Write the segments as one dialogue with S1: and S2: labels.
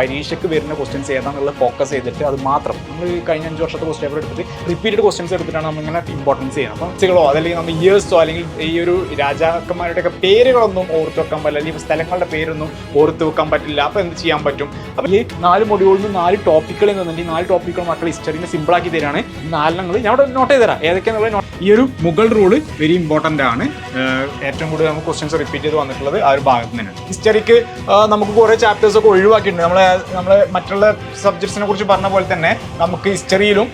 S1: പരീക്ഷയ്ക്ക് വരുന്ന questions ഏതാണെന്നുള്ളത് focus ചെയ്തിട്ട് അത് മാത്രം. നമ്മൾ കഴിഞ്ഞ അഞ്ച് വർഷത്തെ ക്വസ്റ്റ്യൻ പേപ്പർ എടുത്തിട്ട് റിപ്പീറ്റഡ് ക്വസ്റ്റ്യൻസ് എടുത്തിട്ടാണ് നമ്മളിങ്ങനെ ഇമ്പോർട്ടൻസ് ചെയ്യുന്നത്. അപ്പം സികളോ അതല്ലെങ്കിൽ നമ്മൾ ഇയേഴ്സോ അല്ലെങ്കിൽ ഈ ഒരു രാജാക്കന്മാരുടെയൊക്കെ പേരുകളൊന്നും ഓർത്തു വെക്കാൻ പറ്റില്ല. അല്ലെങ്കിൽ സ്ഥലങ്ങളുടെ പേരൊന്നും ഓർത്തു വെക്കാൻ പറ്റില്ല. അപ്പോൾ എന്ത് ചെയ്യാൻ പറ്റും? അപ്പോൾ ഈ നാല് മൊഡ്യൂളിൽ നിന്ന് നാല് ടോപ്പിക്കുകൾ എന്നുണ്ടെങ്കിൽ നാല് ടോപ്പിക്കുകൾ മക്കൾ ഹിസ്റ്ററിനെ സിമ്പിളാക്കി തരാണ്. നാലെണ്ണങ്ങൾ ഞാൻ അവിടെ നോട്ട് ചെയ്ത് തരാം. ഏതൊക്കെയാണെന്നുള്ളത് ഈ ഒരു മുഗൾ റൂൾ വെരി ഇമ്പോർട്ടന്റ് ആണ്. ഏറ്റവും കൂടുതൽ നമുക്ക് ക്വസ്റ്റ്യൻസ് റിപ്പീറ്റ് ചെയ്ത് വന്നിട്ടുള്ളത് ആ ഒരു ഭാഗത്ത് തന്നെയാണ് ഹിസ്റ്ററിക്ക് നമുക്ക് കുറേ ചാപ്റ്റേഴ്സ് ഒക്കെ ഒഴിവാക്കിയിട്ടുണ്ട്. നമ്മളെ നമ്മളെ മറ്റുള്ള സബ്ജക്ട്സിനെ കുറിച്ച് പറഞ്ഞ പോലെ തന്നെ നമുക്ക് ഹിസ്റ്ററിയിലും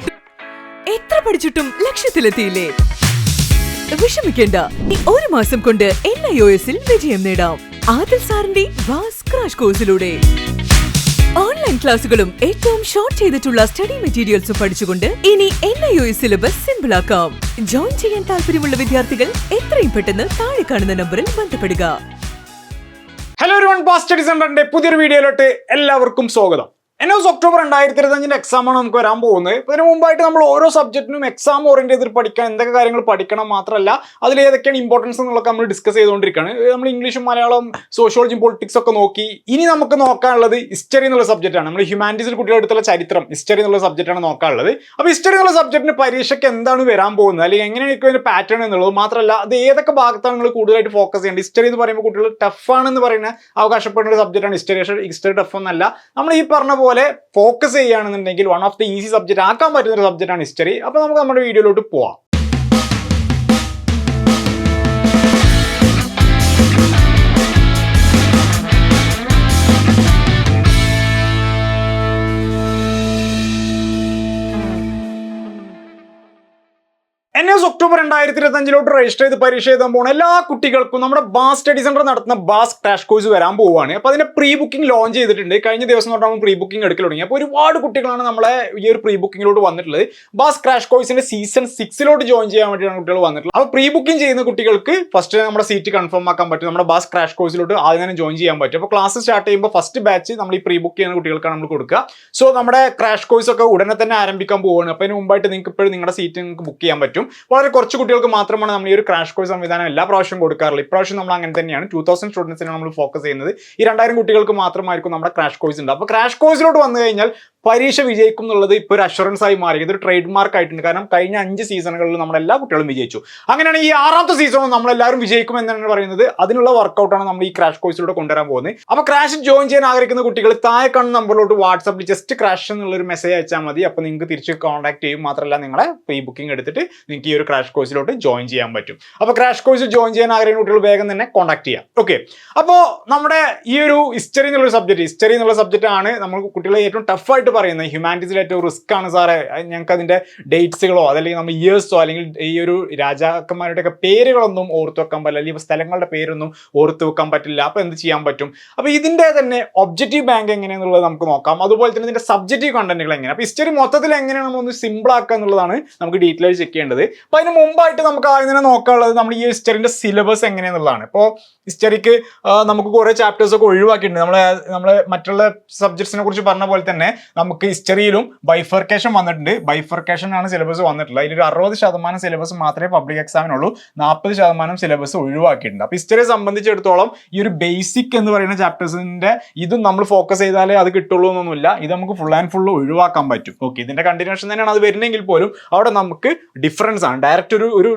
S2: എത്ര പഠിച്ചിട്ടും ലക്ഷ്യത്തിലെത്തിയില്ലേ? വിഷമിക്കേണ്ട. ഒരു മാസം കൊണ്ട് എൻ ഐ ഒ എസിൽ വിജയം നേടാം. ആദിൽ സാറിന്റെ കോഴ്സിലൂടെ. ഓൺലൈൻ ക്ലാസുകളും ഏറ്റവും ഷോർട്ട് ചെയ്തിട്ടുള്ള സ്റ്റഡി മെറ്റീരിയൽസും പഠിച്ചുകൊണ്ട് ഇനി N I O syllabus simple ആക്കാം. ജോയിൻ ചെയ്യാൻ താല്പര്യമുള്ള വിദ്യാർത്ഥികൾ എത്രയും പെട്ടെന്ന് താഴെ കാണുന്ന നമ്പറിൽ ബന്ധപ്പെടുക.
S1: ഹലോ ഒരു വൺ പാസ്റ്റഡി സ്റ്റഡി സെന്ററിന്റെ പുതിയൊരു വീഡിയോയിലോട്ട് എല്ലാവർക്കും സ്വാഗതം. എൻ എസ് ഒക്ടോബർ രണ്ടായിരത്തി ഇരുപത്തഞ്ചിന്റെ എക്സാമാണ് നമുക്ക് വരാൻ പോകുന്നത്. ഇതിനു മുമ്പായിട്ട് നമ്മൾ ഓരോ സബ്ജക്റ്റിനും എക്സാം ഓറിയന്റ് ചെയ്ത് പഠിക്കാൻ എന്തൊക്കെ കാര്യങ്ങൾ പഠിക്കണം മാത്രമല്ല അതിൽ ഏതൊക്കെയാണ് ഇമ്പോർട്ടൻസ് എന്നുള്ളതൊക്കെ നമ്മൾ ഡിസ്കസ് ചെയ്തുകൊണ്ടിരിക്കുകയാണ്. നമ്മൾ ഇംഗ്ലീഷും മലയാളം സോഷ്യോളജിയും പൊളിറ്റിക്സ് ഒക്കെ നോക്കി ഇനി നമുക്ക് നോക്കാനുള്ളത് ഹിസ്റ്ററി എന്നുള്ള സബ്ജക്റ്റാണ് നമ്മൾ ഹ്യൂമാനിറ്റീസിൽ കുട്ടികളുടെ അടുത്തുള്ള ചരിത്രം ഹിസ്റ്ററി എന്നുള്ള സബ്ജക്റ്റാണ് നോക്കാനുള്ളത്. അപ്പോൾ ഹിസ്റ്ററി എന്നുള്ള സബ്ജക്റ്റിന് പരീക്ഷയ്ക്ക് എന്താണ് വരാൻ പോകുന്നത്? അല്ലെങ്കിൽ എങ്ങനെയായിരിക്കും അതിന്റെ പാറ്റേൺ എന്നുള്ളത് മാത്രമല്ല അത് ഏതൊക്കെ ഭാഗത്താണ് നിങ്ങൾ കൂടുതലായിട്ട് ഫോക്കസ് ചെയ്യേണ്ടത്? ഹിസ്റ്ററി എന്ന് പറയുമ്പോൾ കുട്ടികൾ ടഫാണെന്ന് പറയുന്ന അവകാശപ്പെടുന്ന ഒരു സബ്ജക്റ്റാണ് ഹിസ്റ്ററി ഹിസ്റ്ററി ടഫ് ഒന്നല്ല നമ്മൾ ഈ പറഞ്ഞ പോലെ ഫോക്കസ് ചെയ്യുകയാണെന്നുണ്ടെങ്കിൽ one of the easy subject ആക്കാൻ പറ്റുന്ന ഒരു സബ്ജക്റ്റാണ് ഹിസ്റ്ററി അപ്പോൾ നമുക്ക് നമ്മുടെ വീഡിയോയിലോട്ട് പോവാം. ഒക്ടോബർ രണ്ടായിരത്തി ഇരുപത്തഞ്ചിലോട്ട് രജിസ്റ്റർ ചെയ്ത് പരീക്ഷ എഴുതാൻ പോകുന്ന എല്ലാ കുട്ടികൾക്കും നമ്മുടെ ബാസ് സ്റ്റഡി സെന്റർ നടത്തുന്ന ബാസ് ക്രാഷ് കോഴ്സ് വരാൻ പോവുകയാണ് അപ്പോൾ അതിന്റെ പ്രീ ബുക്കിംഗ് ലോഞ്ച് ചെയ്തിട്ടുണ്ട്. കഴിഞ്ഞ ദിവസം തൊട്ട് നമ്മൾ പ്രീ ബുക്കിംഗ് എടുക്കൽ തുടങ്ങി. അപ്പോൾ ഒരുപാട് കുട്ടികളാണ് നമ്മളെ ഈ ഒരു പ്രീ ബുക്കിംഗിലോട്ട് വന്നിട്ടുള്ളത് ബാസ് ക്രാഷ് കോഴ്സിന്റെ സീസൺ സിക്സിലോട്ട് ജോയിൻ ചെയ്യാൻ വേണ്ടിയാണ് കുട്ടികൾ വന്നിട്ടുള്ളത്. അപ്പോൾ പ്രീ ബുക്കിംഗ് ചെയ്യുന്ന കുട്ടികൾക്ക് ഫസ്റ്റ് നമ്മുടെ സീറ്റ് കൺഫേം ആക്കാൻ പറ്റും. നമ്മുടെ ബാസ് ക്രാഷ് കോഴ്സിലോട്ട് ആദ്യം തന്നെ ജോയിൻ ചെയ്യാൻ പറ്റും. അപ്പോൾ ക്ലാസ് സ്റ്റാർട്ട് ചെയ്യുമ്പോൾ ഫസ്റ്റ് ബാച്ച് നമ്മൾ ഈ പ്രീ ബുക്ക് ചെയ്യുന്ന കുട്ടികൾക്കാണ് നമ്മൾ കൊടുക്കുക. സോ നമ്മുടെ ക്രാഷ് കോഴ്സ് ഒക്കെ ഉടനെ തന്നെ ആരംഭിക്കാൻ പോവുകയാണ് അപ്പോൾ അതിന് മുമ്പായിട്ട് നിങ്ങൾക്ക് ഇപ്പോഴും നിങ്ങളുടെ സീറ്റ് നിങ്ങൾക്ക് ബുക്ക് ചെയ്യാൻ പറ്റും. വളരെ കുറച്ച് കുട്ടികൾക്ക് മാത്രമാണ് നമ്മൾ ഈ ഒരു ക്രാഷ് കോഴ്സ് സംവിധാനം എല്ലാ പ്രാവശ്യം കൊടുക്കാറുള്ളത് ഇപ്രാവശ്യം നമ്മൾ അങ്ങനെ തന്നെയാണ്. ടൂ തൗസൻഡ് സ്റ്റുഡൻസിനാണ് നമ്മൾ ഫോക്കസ് ചെയ്യുന്നത്. ഈ രണ്ടായിരം കുട്ടികൾക്ക് മാത്രമായിരിക്കും നമ്മുടെ ക്രാഷ് കോഴ്സ് ഉണ്ട്. അപ്പോൾ ക്രാഷ് കോഴ്സിലോട്ട് വന്നു കഴിഞ്ഞാൽ പരീക്ഷ വിജയിക്കും എന്നുള്ളത് ഇപ്പോൾ ഒരു അഷുറൻസ് ആയി മാറി. ഇതൊരു ട്രേഡ് മാർക്ക് ആയിട്ടുണ്ട്. കാരണം കഴിഞ്ഞ അഞ്ച് സീസണുകളിൽ നമ്മൾ എല്ലാ കുട്ടികളും വിജയിച്ചു. അങ്ങനെയാണ് ഈ ആറാമത്തെ സീസണും നമ്മളെല്ലാവരും വിജയിക്കും എന്നാണ് പറയുന്നത്. അതിനുള്ള വർക്കൗട്ടാണ് നമ്മൾ ഈ ക്രാഷ് കോഴ്സിലൂടെ കൊണ്ടുവരാൻ പോകുന്നത്. അപ്പോൾ ക്രാഷ് ജോയിൻ ചെയ്യാൻ ആഗ്രഹിക്കുന്ന കുട്ടികൾ താഴെ കാണുന്ന നമ്പറിലോട്ട് വാട്സപ്പിൽ ജസ്റ്റ് ക്രാഷ് എന്നുള്ളൊരു മെസ്സേജ് അയച്ചാൽ മതി. അപ്പോൾ നിങ്ങൾക്ക് തിരിച്ച് കോൺടാക്ട് ചെയ്യും. മാത്രമല്ല നിങ്ങളെ പ്രീ ബുക്കിംഗ് എടുത്തിട്ട് നിങ്ങൾക്ക് ഈ ഒരു ക്രാഷ് കോഴ്സിലോട്ട് ജോയിൻ ചെയ്യാൻ പറ്റും. അപ്പോൾ ക്രാഷ് കോഴ്സ് ജോയിൻ ചെയ്യാൻ ആഗ്രഹിക്കുന്ന കുട്ടികൾ വേഗം തന്നെ കോൺടാക്ട് ചെയ്യാം. ഓക്കെ അപ്പോൾ നമ്മുടെ ഈ ഒരു ഹിസ്റ്ററി എന്നുള്ള സബ്ജക്റ്റ് ഹിസ്റ്ററി എന്നുള്ള സബ്ജക്റ്റ് ആണ് നമ്മൾ കുട്ടികളെ ഏറ്റവും ടഫായിട്ട് പറയുന്നത്. ഹ്യൂമാനിറ്റീസിൽ ഏറ്റവും റിസ്ക് ആണ് സാറേ. ഞങ്ങൾക്ക് അതിന്റെ ഡേറ്റ്സുകളോ അതല്ലെങ്കിൽ നമ്മൾ ഇയേഴ്സോ അല്ലെങ്കിൽ ഈ ഒരു രാജാക്കന്മാരുടെയൊക്കെ പേരുകളൊന്നും ഓർത്ത് വെക്കാൻ പറ്റില്ല. അല്ലെങ്കിൽ സ്ഥലങ്ങളുടെ പേരൊന്നും ഓർത്ത് വെക്കാൻ പറ്റില്ല. അപ്പോൾ എന്ത് ചെയ്യാൻ പറ്റും? അപ്പോൾ ഇതിന്റെ തന്നെ ഒബ്ജക്റ്റീവ് ബാങ്ക് എങ്ങനെയാണെന്നുള്ളത് നമുക്ക് നോക്കാം. അതുപോലെ തന്നെ ഇതിന്റെ സബ്ജക്റ്റീവ് കണ്ടന്റുകൾ എങ്ങനെ അപ്പോൾ ഹിസ്റ്ററി മൊത്തത്തിൽ എങ്ങനെയാണ് നമ്മൾ ഒന്ന് സിമ്പിൾ ആക്കുക എന്നുള്ളതാണ് നമുക്ക് ഡീറ്റെയിൽ ചെക്ക് ചെയ്യേണ്ടത്. അപ്പോൾ അതിന് മുമ്പായിട്ട് നമുക്ക് ആദ്യം തന്നെ നോക്കാനുള്ളത് നമ്മൾ ഈ ഹിസ്റ്ററിന്റെ സിലബസ് എങ്ങനെയെന്നുള്ളതാണ്. ഇപ്പോൾ ഹിസ്റ്ററിക്ക് നമുക്ക് കുറേ ചാപ്റ്റേഴ്സ് ഒക്കെ ഒഴിവാക്കിയിട്ടുണ്ട്. നമ്മളെ നമ്മളെ മറ്റുള്ള സബ്ജക്ട്സിനെ കുറിച്ച് പറഞ്ഞ പോലെ തന്നെ നമുക്ക് ഹിസ്റ്ററിയിലും ബൈഫർക്കേഷൻ വന്നിട്ടുണ്ട്. ബൈഫർക്കേഷൻ ആണ് സിലബസ് വന്നിട്ടുള്ളത്. അതിലൊരു അറുപത് ശതമാനം സിലബസ് മാത്രമേ പബ്ലിക് എക്സാമിനുള്ളൂ നാൽപ്പത് ശതമാനം സിലബസ് ഒഴിവാക്കിയിട്ടുണ്ട്. അപ്പോൾ ഹിസ്റ്ററിയെ സംബന്ധിച്ചിടത്തോളം ഈ ഒരു ബേസിക് എന്ന് പറയുന്ന ചാപ്റ്റേഴ്സിന്റെ ഇതും നമ്മൾ ഫോക്കസ് ചെയ്താലേ അത് കിട്ടുള്ളൂ എന്നൊന്നുമില്ല. ഇത് നമുക്ക് ഫുൾ ആൻഡ് ഫുൾ ഒഴിവാക്കാൻ പറ്റും. ഓക്കെ ഇതിന്റെ കണ്ടിന്യൂഷൻ തന്നെയാണ് അത് വരുന്നെങ്കിൽ പോലും അവിടെ നമുക്ക് ഡിഫറൻസ് ആണ്. ഡയറക്റ്റ് ഒരു ഒരു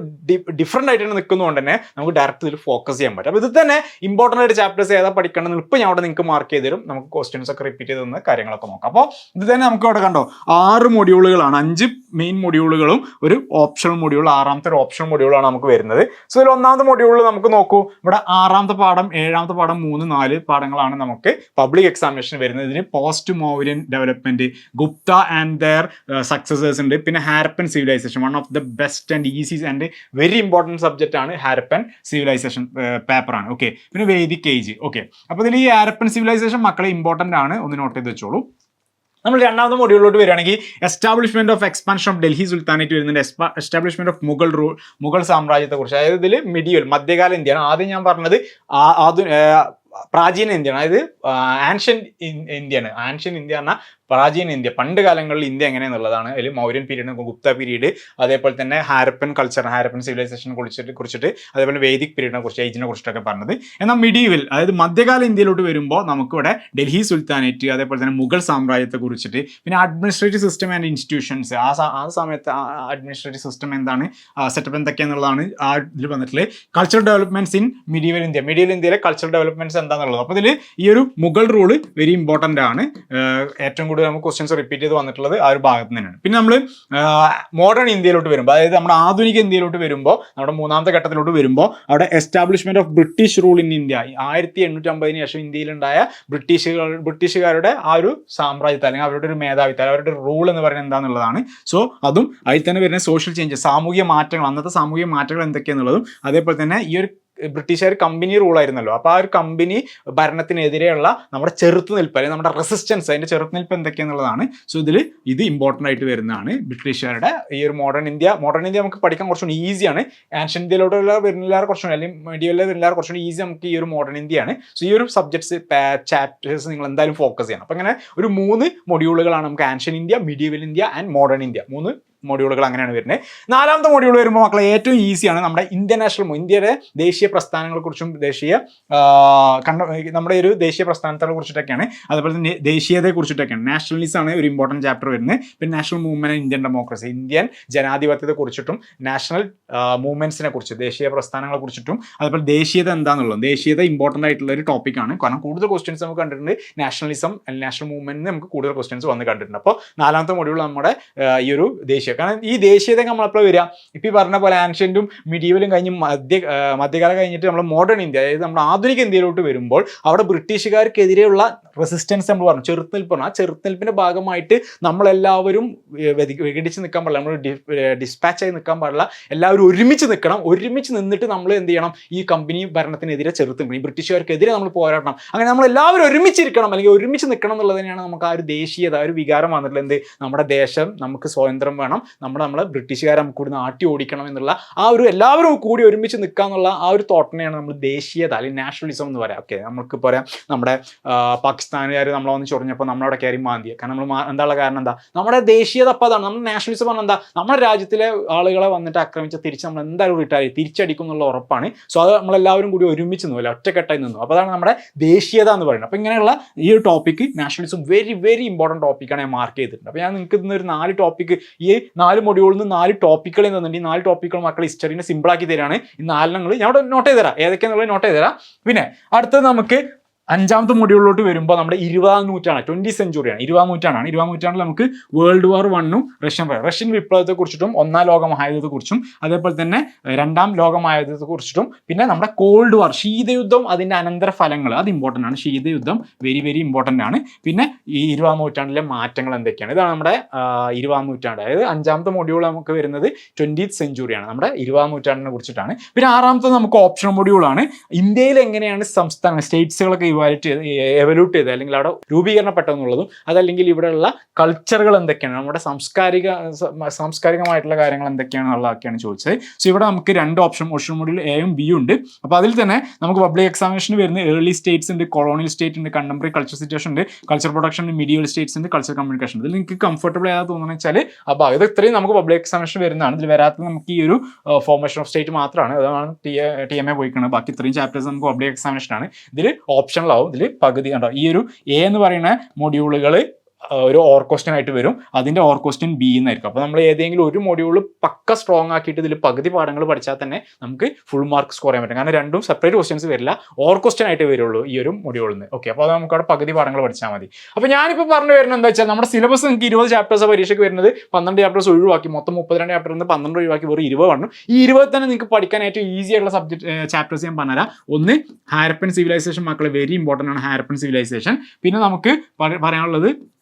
S1: ഡിഫറെന്റ് ആയിട്ട് നിൽക്കുന്നതുകൊണ്ട് തന്നെ നമുക്ക് ഡയറക്റ്റ് ഇതിൽ ഫോക്കസ് ചെയ്യാൻ പറ്റും. അപ്പോൾ ഇത് തന്നെ ഇമ്പോർട്ടന്റ് ആയിട്ട് ചാപ്റ്റേഴ്സ് ഏതാ പഠിക്കണം എന്ന് ഇപ്പോൾ ഞാൻ അവിടെ നിങ്ങൾക്ക് മാർക്ക് ചെയ്ത് തരും. നമുക്ക് ക്വസ്റ്റ്യൻസ് ഒക്കെ റിപ്പീറ്റ് ചെയ്ത് തന്ന കാര്യങ്ങളൊക്കെ നോക്കാം. അപ്പോൾ ഇത് തന്നെ നമുക്ക് അവിടെ കണ്ടോ? ആറ് മൊഡ്യൂളുകളാണ് അഞ്ച് മെയിൻ മൊഡ്യൂളുകളും ഒരു ഓപ്ഷണൽ മൊഡ്യൂൾ ആറാമത്തെ ഒരു ഓപ്ഷണൽ മൊഡ്യൂളാണ് നമുക്ക് വരുന്നത്. സോ ഇതിൽ ഒന്നാമത്തെ മൊഡ്യൂളിൽ നമുക്ക് നോക്കൂ. ഇവിടെ ആറാമത്തെ പാഠം ഏഴാമത്തെ പാഠം മൂന്ന് നാല് പാഠങ്ങളാണ് നമുക്ക് പബ്ലിക് എക്സാമിനേഷൻ വരുന്നത്. ഇതിന് post Mauryan development Gupta and their successors ഉണ്ട്. പിന്നെ Harappan civilisation one of the best and easy and very important subject ആണ് ഹാരപ്പൻ സിവിലൈസേഷൻ പേപ്പറാണ് ഓക്കെ പിന്നെ വേദിക് ഏജ് ഓക്കെ അപ്പോൾ ഇതിൽ ഈ ഹാരപ്പൻ സിവിലൈസേഷൻ മക്കളെ ഇമ്പോർട്ടന്റ് ആണ്. ഒന്ന് നോട്ട് ചെയ്ത് വെച്ചോളൂ. നമ്മൾ രണ്ടാമത്തെ മൊഡ്യൂളിലോട്ട് വരികയാണെങ്കിൽ establishment of expansion of Delhi sultanate വരുന്നുണ്ട്. Establishment of Mughal rule Mughal സാമ്രാജ്യത്തെ കുറിച്ച്. അതായത് ഇതിൽ മിഡിയൽ മധ്യകാല ഇന്ത്യയാണ്. ആദ്യം ഞാൻ പറഞ്ഞത് ആധു- പ്രാചീന ഇന്ത്യയാണ്. അതായത് ആൻഷ്യൻ ഇന്ത്യയാണ്. ആൻഷ്യൻ ഇന്ത്യ പറഞ്ഞാൽ പ്രാചീന ഇന്ത്യ. പണ്ട് കാലങ്ങളിൽ ഇന്ത്യ എങ്ങനെയെന്നുള്ളതാണ്. അതിൽ മൗര്യൻ പീരീഡ് ഗുപ്ത പീരീഡ് അതേപോലെ തന്നെ ഹാരപ്പൻ കൾച്ചർ ഹാരപ്പൻ സിവിലൈസേഷനെ കുറിച്ചിട്ട് കുറിച്ചിട്ട് അതേപോലെ വേദിക് പീരീഡിനെ കുറിച്ച് ഏജിനെ കുറിച്ചിട്ടൊക്കെ പറഞ്ഞത്. എന്നാൽ മിഡീവൽ അതായത് മധ്യകാല ഇന്ത്യയിലോട്ട് വരുമ്പോൾ നമുക്കിവിടെ ഡൽഹി സുൽത്താനേറ്റ് അതേപോലെ തന്നെ മുഗൾ സാമ്രാജ്യത്തെ കുറിച്ചിട്ട് പിന്നെ അഡ്മിനിസ്ട്രേറ്റീവ് സിസ്റ്റം ആൻഡ് ഇൻസ്റ്റിറ്റ്യൂഷൻസ് ആ ആ സമയത്ത് അഡ്മിനിസ്ട്രേറ്റീവ് സിസ്റ്റം എന്താണ് സെറ്റപ്പ് എന്തൊക്കെയാണെന്നുള്ളതാണ് ആ ഇതിൽ വന്നിട്ടുള്ളത്. Cultural developments in medieval India. Medieval ഇന്ത്യയിലെ കൾച്ചറൽ ഡെവലപ്മെന്റ്സ് എന്താണെന്നുള്ളത് അപ്പോൾ ഇതിൽ ഈ ഒരു മുഗൾ റൂൾ വെരി ഇമ്പോർട്ടന്റ് ആണ്. ഏറ്റവും കൂടുതൽ നമുക്ക് ക്വസ്റ്റ്യൻസ് റിപ്പീറ്റ് ചെയ്ത് വന്നിട്ടുള്ളത് ആ ഒരു ഭാഗത്ത് തന്നെയാണ് പിന്നെ നമ്മൾ മോഡേൺ ഇന്ത്യയിലോട്ട് വരുമ്പോൾ അതായത് നമ്മുടെ ആധുനിക ഇന്ത്യയിലോട്ട് വരുമ്പോൾ നമ്മുടെ മൂന്നാമത്തെ ഘട്ടത്തിലോട്ട് വരുമ്പോൾ അവിടെ establishment of British rule in India ആയിരത്തി എണ്ണൂറ്റി അമ്പതിന് ശേഷം ഇന്ത്യയിലുണ്ടായ ബ്രിട്ടീഷുകൾ ബ്രിട്ടീഷുകാരുടെ ആ ഒരു സാമ്രാജ്യത്തെ അല്ലെങ്കിൽ അവരുടെ ഒരു മേധാവിത്വം അവരുടെ റൂൾ എന്ന് പറയുന്നത് എന്താണെന്നുള്ളതാണ് സോ അതും അതിൽ തന്നെ വരുന്ന സോഷ്യൽ ചേഞ്ച് സാമൂഹിക മാറ്റങ്ങൾ അന്നത്തെ സാമൂഹിക മാറ്റങ്ങൾ എന്തൊക്കെയാണെന്നുള്ളതും അതേപോലെ തന്നെ ഈ ഒരു ബ്രിട്ടീഷുകാർ കമ്പനി റൂൾ ആയിരുന്നല്ലോ. അപ്പോൾ ആ ഒരു കമ്പനി ഭരണത്തിനെതിരെയുള്ള നമ്മുടെ ചെറുത്തുനിൽപ്പ് അല്ലെങ്കിൽ നമ്മുടെ റെസിസ്റ്റൻസ് അതിന്റെ ചെറുത്തുനിൽപ്പ് എന്തൊക്കെയാണെന്നുള്ളതാണ് സോ ഇതിൽ ഇത് ഇമ്പോർട്ടന്റ് ആയിട്ട് വരുന്നതാണ് ബ്രിട്ടീഷുകാരുടെ ഈ ഒരു മോഡേൺ ഇന്ത്യ. മോഡേൺ ഇന്ത്യ നമുക്ക് പഠിക്കാൻ കുറച്ചുകൂടി ഈസിയാണ് ആൻഷ്യൻ ഇന്ത്യയിലോട്ടുള്ള വരുന്നില്ലാതെ കുറച്ചുകൂടി അല്ലെങ്കിൽ മീഡിയയിലെ വരുന്നില്ലാതെ കുറച്ചുകൂടി ഈസി നമുക്ക് ഈ ഒരു മോഡേൺ ഇന്ത്യയാണ്. സോ ഈ ഒരു സബ്ജക്ട്സ് ചാപ്റ്റേഴ്സ് നിങ്ങൾ എന്തായാലും ഫോക്കസ് ചെയ്യണം. അപ്പോൾ അങ്ങനെ ഒരു മൂന്ന് മൊഡ്യൂളുകളാണ് നമുക്ക് ancient India medieval India and modern India. മൂന്ന് മൊഡ്യൂളുകൾ അങ്ങനെയാണ് വരുന്നത് നാലാമത്തെ മോഡ്യൂൾ വരുമ്പോൾ മക്കളെ ഏറ്റവും ഈസിയാണ് നമ്മുടെ ഇന്ത്യൻ നാഷണൽ ഇന്ത്യയുടെ ദേശീയ പ്രസ്ഥാനങ്ങളെക്കുറിച്ചും ദേശീയ കണ്ട നമ്മുടെ ഒരു ദേശീയ പ്രസ്ഥാനത്തെ കുറിച്ചിട്ടൊക്കെയാണ്. അതുപോലെ തന്നെ ദേശീയതയെ കുറിച്ചിട്ടൊക്കെയാണ്. നാഷണലിസം ആണ് ഒരു ഇമ്പോർട്ടന്റ് ചാപ്റ്റർ വരുന്നത് പിന്നെ national movement Indian democracy Indian ജനാധിപത്യത്തെ കുറിച്ചിട്ടും നാഷണൽ മൂവ്മെന്റ്സിനെ കുറിച്ച് ദേശീയ പ്രസ്ഥാനങ്ങളെ കുറിച്ചിട്ടും അതുപോലെ ദേശീയത എന്താണെന്നുള്ളത് ദേശീയത ഇമ്പോർട്ടന്റ് ആയിട്ടുള്ള ഒരു ടോപ്പിക്കാണ് കാരണം കൂടുതൽ ക്വസ്റ്റ്യൻസ് നമുക്ക് കണ്ടിട്ടുണ്ട്. നാഷണലിസം നാഷണൽ മൂവ്മെന്റിന് നമുക്ക് കൂടുതൽ ക്വസ്റ്റ്യൻസ് വന്ന് കണ്ടിട്ടുണ്ട്. അപ്പോൾ നാലാമത്തെ മൊഡ്യൂൾ നമ്മുടെ ഈ ഒരു ദേശീയ കാരണം ഈ ദേശീയത നമ്മളപ്പോൾ വരിക? ഇപ്പം ഈ പറഞ്ഞ പോലെ ആൻഷ്യന്റും മിഡീവലും കഴിഞ്ഞ് മധ്യ മധ്യകാലം കഴിഞ്ഞിട്ട് നമ്മൾ മോഡേൺ ഇന്ത്യ അതായത് നമ്മൾ ആധുനിക ഇന്ത്യയിലോട്ട് വരുമ്പോൾ അവിടെ ബ്രിട്ടീഷുകാർക്കെതിരെയുള്ള റെസിസ്റ്റൻസ് നമ്മൾ പറഞ്ഞു ചെറുത്തുനിൽപ്പ് പറഞ്ഞു. ആ ചെറുത്തുനിൽപ്പിന്റെ ഭാഗമായിട്ട് നമ്മളെല്ലാവരും വിഘടിച്ച് നിൽക്കാൻ പാടില്ല. നമ്മൾ ഡിസ്പാച്ച് ആയി നിൽക്കാൻ പാടില്ല. എല്ലാവരും ഒരുമിച്ച് നിൽക്കണം ഒരുമിച്ച് നിന്നിട്ട് നമ്മൾ എന്ത് ചെയ്യണം? ഈ കമ്പനി ഭരണത്തിനെതിരെ ചെറുത്ത് നിൽക്കണം ഈ ബ്രിട്ടീഷുകാർക്കെതിരെ നമ്മൾ പോരാടണം. അങ്ങനെ നമ്മൾ എല്ലാവരും ഒരുമിച്ചിരിക്കണം. അല്ലെങ്കിൽ ഒരുമിച്ച് നിൽക്കണം എന്നുള്ളത് തന്നെയാണ് നമുക്ക് ആ ഒരു ദേശീയത ആ ഒരു വികാരം വന്നിട്ടുള്ളത്. എന്ത്? നമ്മുടെ ദേശം നമുക്ക് സ്വാതന്ത്ര്യം വേണം. നമ്മുടെ നമ്മളെ ബ്രിട്ടീഷുകാരെ നമുക്ക് കൂടി നാട്ടി ഓടിക്കണം എന്നുള്ള ആ ഒരു എല്ലാവരും കൂടി ഒരുമിച്ച് നിൽക്കുക എന്നുള്ള ആ ഒരു തോട്ടനെയാണ് നമ്മൾ ദേശീയത അല്ലെങ്കിൽ നാഷണലിസം എന്ന് പറയാം. ഓക്കെ നമുക്ക് പറയാം നമ്മുടെ പാകിസ്ഥാനുകാർ നമ്മളെ വന്ന് ചൊറിഞ്ഞപ്പോൾ നമ്മളവിടെ കയറി മാന്തിയ. കാരണം നമ്മൾ എന്താ കാരണം എന്താ? നമ്മുടെ ദേശീയത അപ്പോൾ അതാണ്. നമ്മുടെ നാഷണലിസം പറഞ്ഞാൽ എന്താ? നമ്മുടെ രാജ്യത്തിലെ ആളുകളെ വന്നിട്ട് ആക്രമിച്ച തിരിച്ച് നമ്മൾ എന്തായാലും റിട്ടയർ തിരിച്ചടിക്കും എന്നുള്ള ഉറപ്പാണ്. സോ അത് നമ്മളെല്ലാവരും കൂടി ഒരുമിച്ച് നിന്നു അല്ലെങ്കിൽ ഒറ്റക്കെട്ടായി നിന്നു. അപ്പോൾ അതാണ് നമ്മുടെ ദേശീയത എന്ന് പറയുന്നത്. അപ്പോൾ ഇങ്ങനെയുള്ള ഈ ഒരു topic nationalism very very important ടോപ്പിക്കാണ് ഞാൻ മാർക്ക് ചെയ്തിട്ടുണ്ട്. അപ്പോൾ ഞാൻ നിങ്ങൾക്ക് ഇന്ന് ഒരു നാല് ടോപ്പിക്ക് ഈ നാല് മൊഡ്യൂളിൽ നിന്ന് നാല് ടോപ്പിക്കുകൾ തന്നിട്ടുണ്ട്. ഈ നാല് ടോപ്പിക്കുകൾ മക്കൾ ഹിസ്റ്ററിനെ സിമ്പിളാക്കി തരാണ്. ഈ നാലെണ്ണങ്ങൾ ഞാൻ ഇവിടെ നോട്ട് ചെയ്ത് തരാം ഏതൊക്കെയാണെന്നുള്ളത് നോട്ട് ചെയ്ത് തരാം പിന്നെ അടുത്തത് നമുക്ക് അഞ്ചാമത്തെ മൊഡ്യൂളിലോട്ട് വരുമ്പോൾ നമ്മുടെ ഇരുപതാം നൂറ്റാണ് ട്വന്റി സെഞ്ചുറിയാണ് ഇരുപതാം നൂറ്റാണ്ടാണ് ഇരുപതാം നൂറ്റാണ്ടിൽ നമുക്ക് വേൾഡ് വാർ വണ്ണും റഷ്യൻ റഷ്യൻ വിപ്ലവത്തെ കുറിച്ചിട്ടും ഒന്നാം ലോകമഹായുദ്ധത്തെക്കുറിച്ചും കുറിച്ചും അതേപോലെ തന്നെ രണ്ടാം ലോക കുറിച്ചിട്ടും പിന്നെ നമ്മുടെ കോൾഡ് വാർ ശീതയുദ്ധം അതിന്റെ അനന്തര ഫലങ്ങൾ അത് ഇമ്പോർട്ടന്റ് ആണ്. ശീതയുദ്ധം വെരി വെരി ഇമ്പോർട്ടന്റ് ആണ്. പിന്നെ ഈ ഇരുപതാം നൂറ്റാണ്ടിലെ മാറ്റങ്ങൾ എന്തൊക്കെയാണ്? ഇതാണ് നമ്മുടെ ഇരുപതാം നൂറ്റാണ്ട്. അതായത് അഞ്ചാമത്തെ മൊഡ്യൂൾ നമുക്ക് വരുന്നത് ട്വന്റി സെഞ്ചുറിയാണ് നമ്മുടെ ഇരുപതാം നൂറ്റാണ്ടിനെ കുറിച്ചിട്ടാണ്. പിന്നെ ആറാമത്തെ നമുക്ക് ഓപ്ഷൻ മൊഡ്യൂളാണ് ഇന്ത്യയിൽ എങ്ങനെയാണ് സംസ്ഥാന സ്റ്റേറ്റ്സുകളൊക്കെ ഇവാലുവേറ്റ് എവല്യൂട്ട് ചെയ്ത് അല്ലെങ്കിൽ അവിടെ രൂപീകരണപ്പെട്ടതെന്നുള്ളതും അതല്ലെങ്കിൽ ഇവിടെയുള്ള കൾച്ചറുകൾ എന്തൊക്കെയാണ് നമ്മുടെ സാംസ്കാരിക സാംസ്കാരികമായിട്ടുള്ള കാര്യങ്ങൾ എന്തൊക്കെയാണെന്നുള്ളതൊക്കെയാണ് ചോദിച്ചത്. സോ ഇവിടെ നമുക്ക് രണ്ട് ഓപ്ഷൻ ഓപ്ഷൻ മോഡിൽ എയും ബിയും ഉണ്ട്. അപ്പോൾ അതിൽ തന്നെ നമുക്ക് പബ്ലിക് എക്സാമിനേഷന് വരുന്ന ഏർലി സ്റ്റേറ്റ്സ് ഉണ്ട് കൊളോണിയൽ സ്റ്റേറ്റ് ഉണ്ട് കണ്ടംപററി കൾച്ചർ സിറ്റുവേഷൻ ഉണ്ട് കൾച്ചർ പ്രൊഡക്ഷൻ ഉണ്ട് മീഡിയൽ സ്റ്റേറ്റ്സ് ഉണ്ട് കൾച്ചർ കമ്മ്യൂണിക്കേഷൻ ഇതിൽ നിങ്ങൾക്ക് കംഫർട്ടബിൾ ഏതാ തോന്നുന്നത് വെച്ചാൽ അപ്പോൾ ഇത് ഇത്രയും നമുക്ക് പബ്ലിക് എക്സാമിനേഷൻ വരുന്നതാണ്. ഇതിൽ വരാത്തത് നമുക്ക് ഈ ഒരു ഫോർമേഷൻ ഓഫ് സ്റ്റേറ്റ് മാത്രമാണ്. അതാണ് ടി എം എ പോയിക്കുന്നത് ബാക്കി ഇത്രയും ചാപ്റ്റേഴ്സ് നമുക്ക് പബ്ലിക് എക്സാമിനേഷൻ ആണ്. ഇതിൽ ഓപ്ഷനിലാവും ഇതിൽ പകുതി ഉണ്ടാവും ഈ ഒരു എ എന്ന് പറയുന്ന മൊഡ്യൂളുകൾ ഒരു ഓർ ക്വസ്റ്റ്യൻ ആയിട്ട് വരും. അതിന്റെ ഓർ ക്വസ്റ്റ്യൻ ബി എന്നായിരിക്കും അപ്പോൾ നമ്മൾ ഏതെങ്കിലും ഒരു മൊഡ്യൂൾ പക്ക സ്ട്രോങ് ആക്കിയിട്ട് ഇതിൽ പകുതി പാഠങ്ങൾ പഠിച്ചാൽ തന്നെ നമുക്ക് ഫുൾ മാർക്ക് സ്കോർ ചെയ്യാൻ പറ്റും. കാരണം രണ്ടും സെപ്പറേറ്റ് ക്വസ്റ്റ്യൻസ് വരില്ല. ഓർ ക്വസ്റ്റ്യൻ ആയിട്ട് വരുള്ളൂ ഈ ഒരു മൊഡ്യൂളിൽ നിന്ന് ഓക്കെ അപ്പോൾ അത് നമുക്ക് അവിടെ പകുതി പാഠങ്ങൾ പഠിച്ചാൽ മതി. അപ്പോൾ ഞാനിപ്പോൾ പറഞ്ഞു വരുന്നത് എന്താ വെച്ചാൽ നമ്മുടെ സിലബസ് നിങ്ങൾക്ക് ഇരുപത് ചാപ്റ്റേഴ്സ് പരീക്ഷയ്ക്ക് വരുന്നത് പന്ത്രണ്ട് ചാപ്റ്റേഴ്സ് ഒഴിവാക്കി. മൊത്തം മുപ്പത്തിരണ്ട് ചാപ്റ്ററിൽ നിന്ന് പന്ത്രണ്ട് ഒഴിവാക്കി. വെറും ഇരുപത് വന്നു. ഈ ഇരുപത് തന്നെ നിങ്ങൾക്ക് പഠിക്കാൻ ഏറ്റവും ഈസി ആയിട്ടുള്ള സബ്ജക്ട് ചാപ്റ്റേഴ്സ് ഞാൻ പറഞ്ഞുതരാം. ഒന്ന് ഹാരപ്പൻ സിവിലൈസേഷൻ മക്കളെ. വെരി ഇമ്പോർട്ടന്റ് ആണ് ഹാരപ്പൻ സിവിലൈസേഷൻ പിന്നെ നമുക്ക് പറ- പറയാനുള്ളത്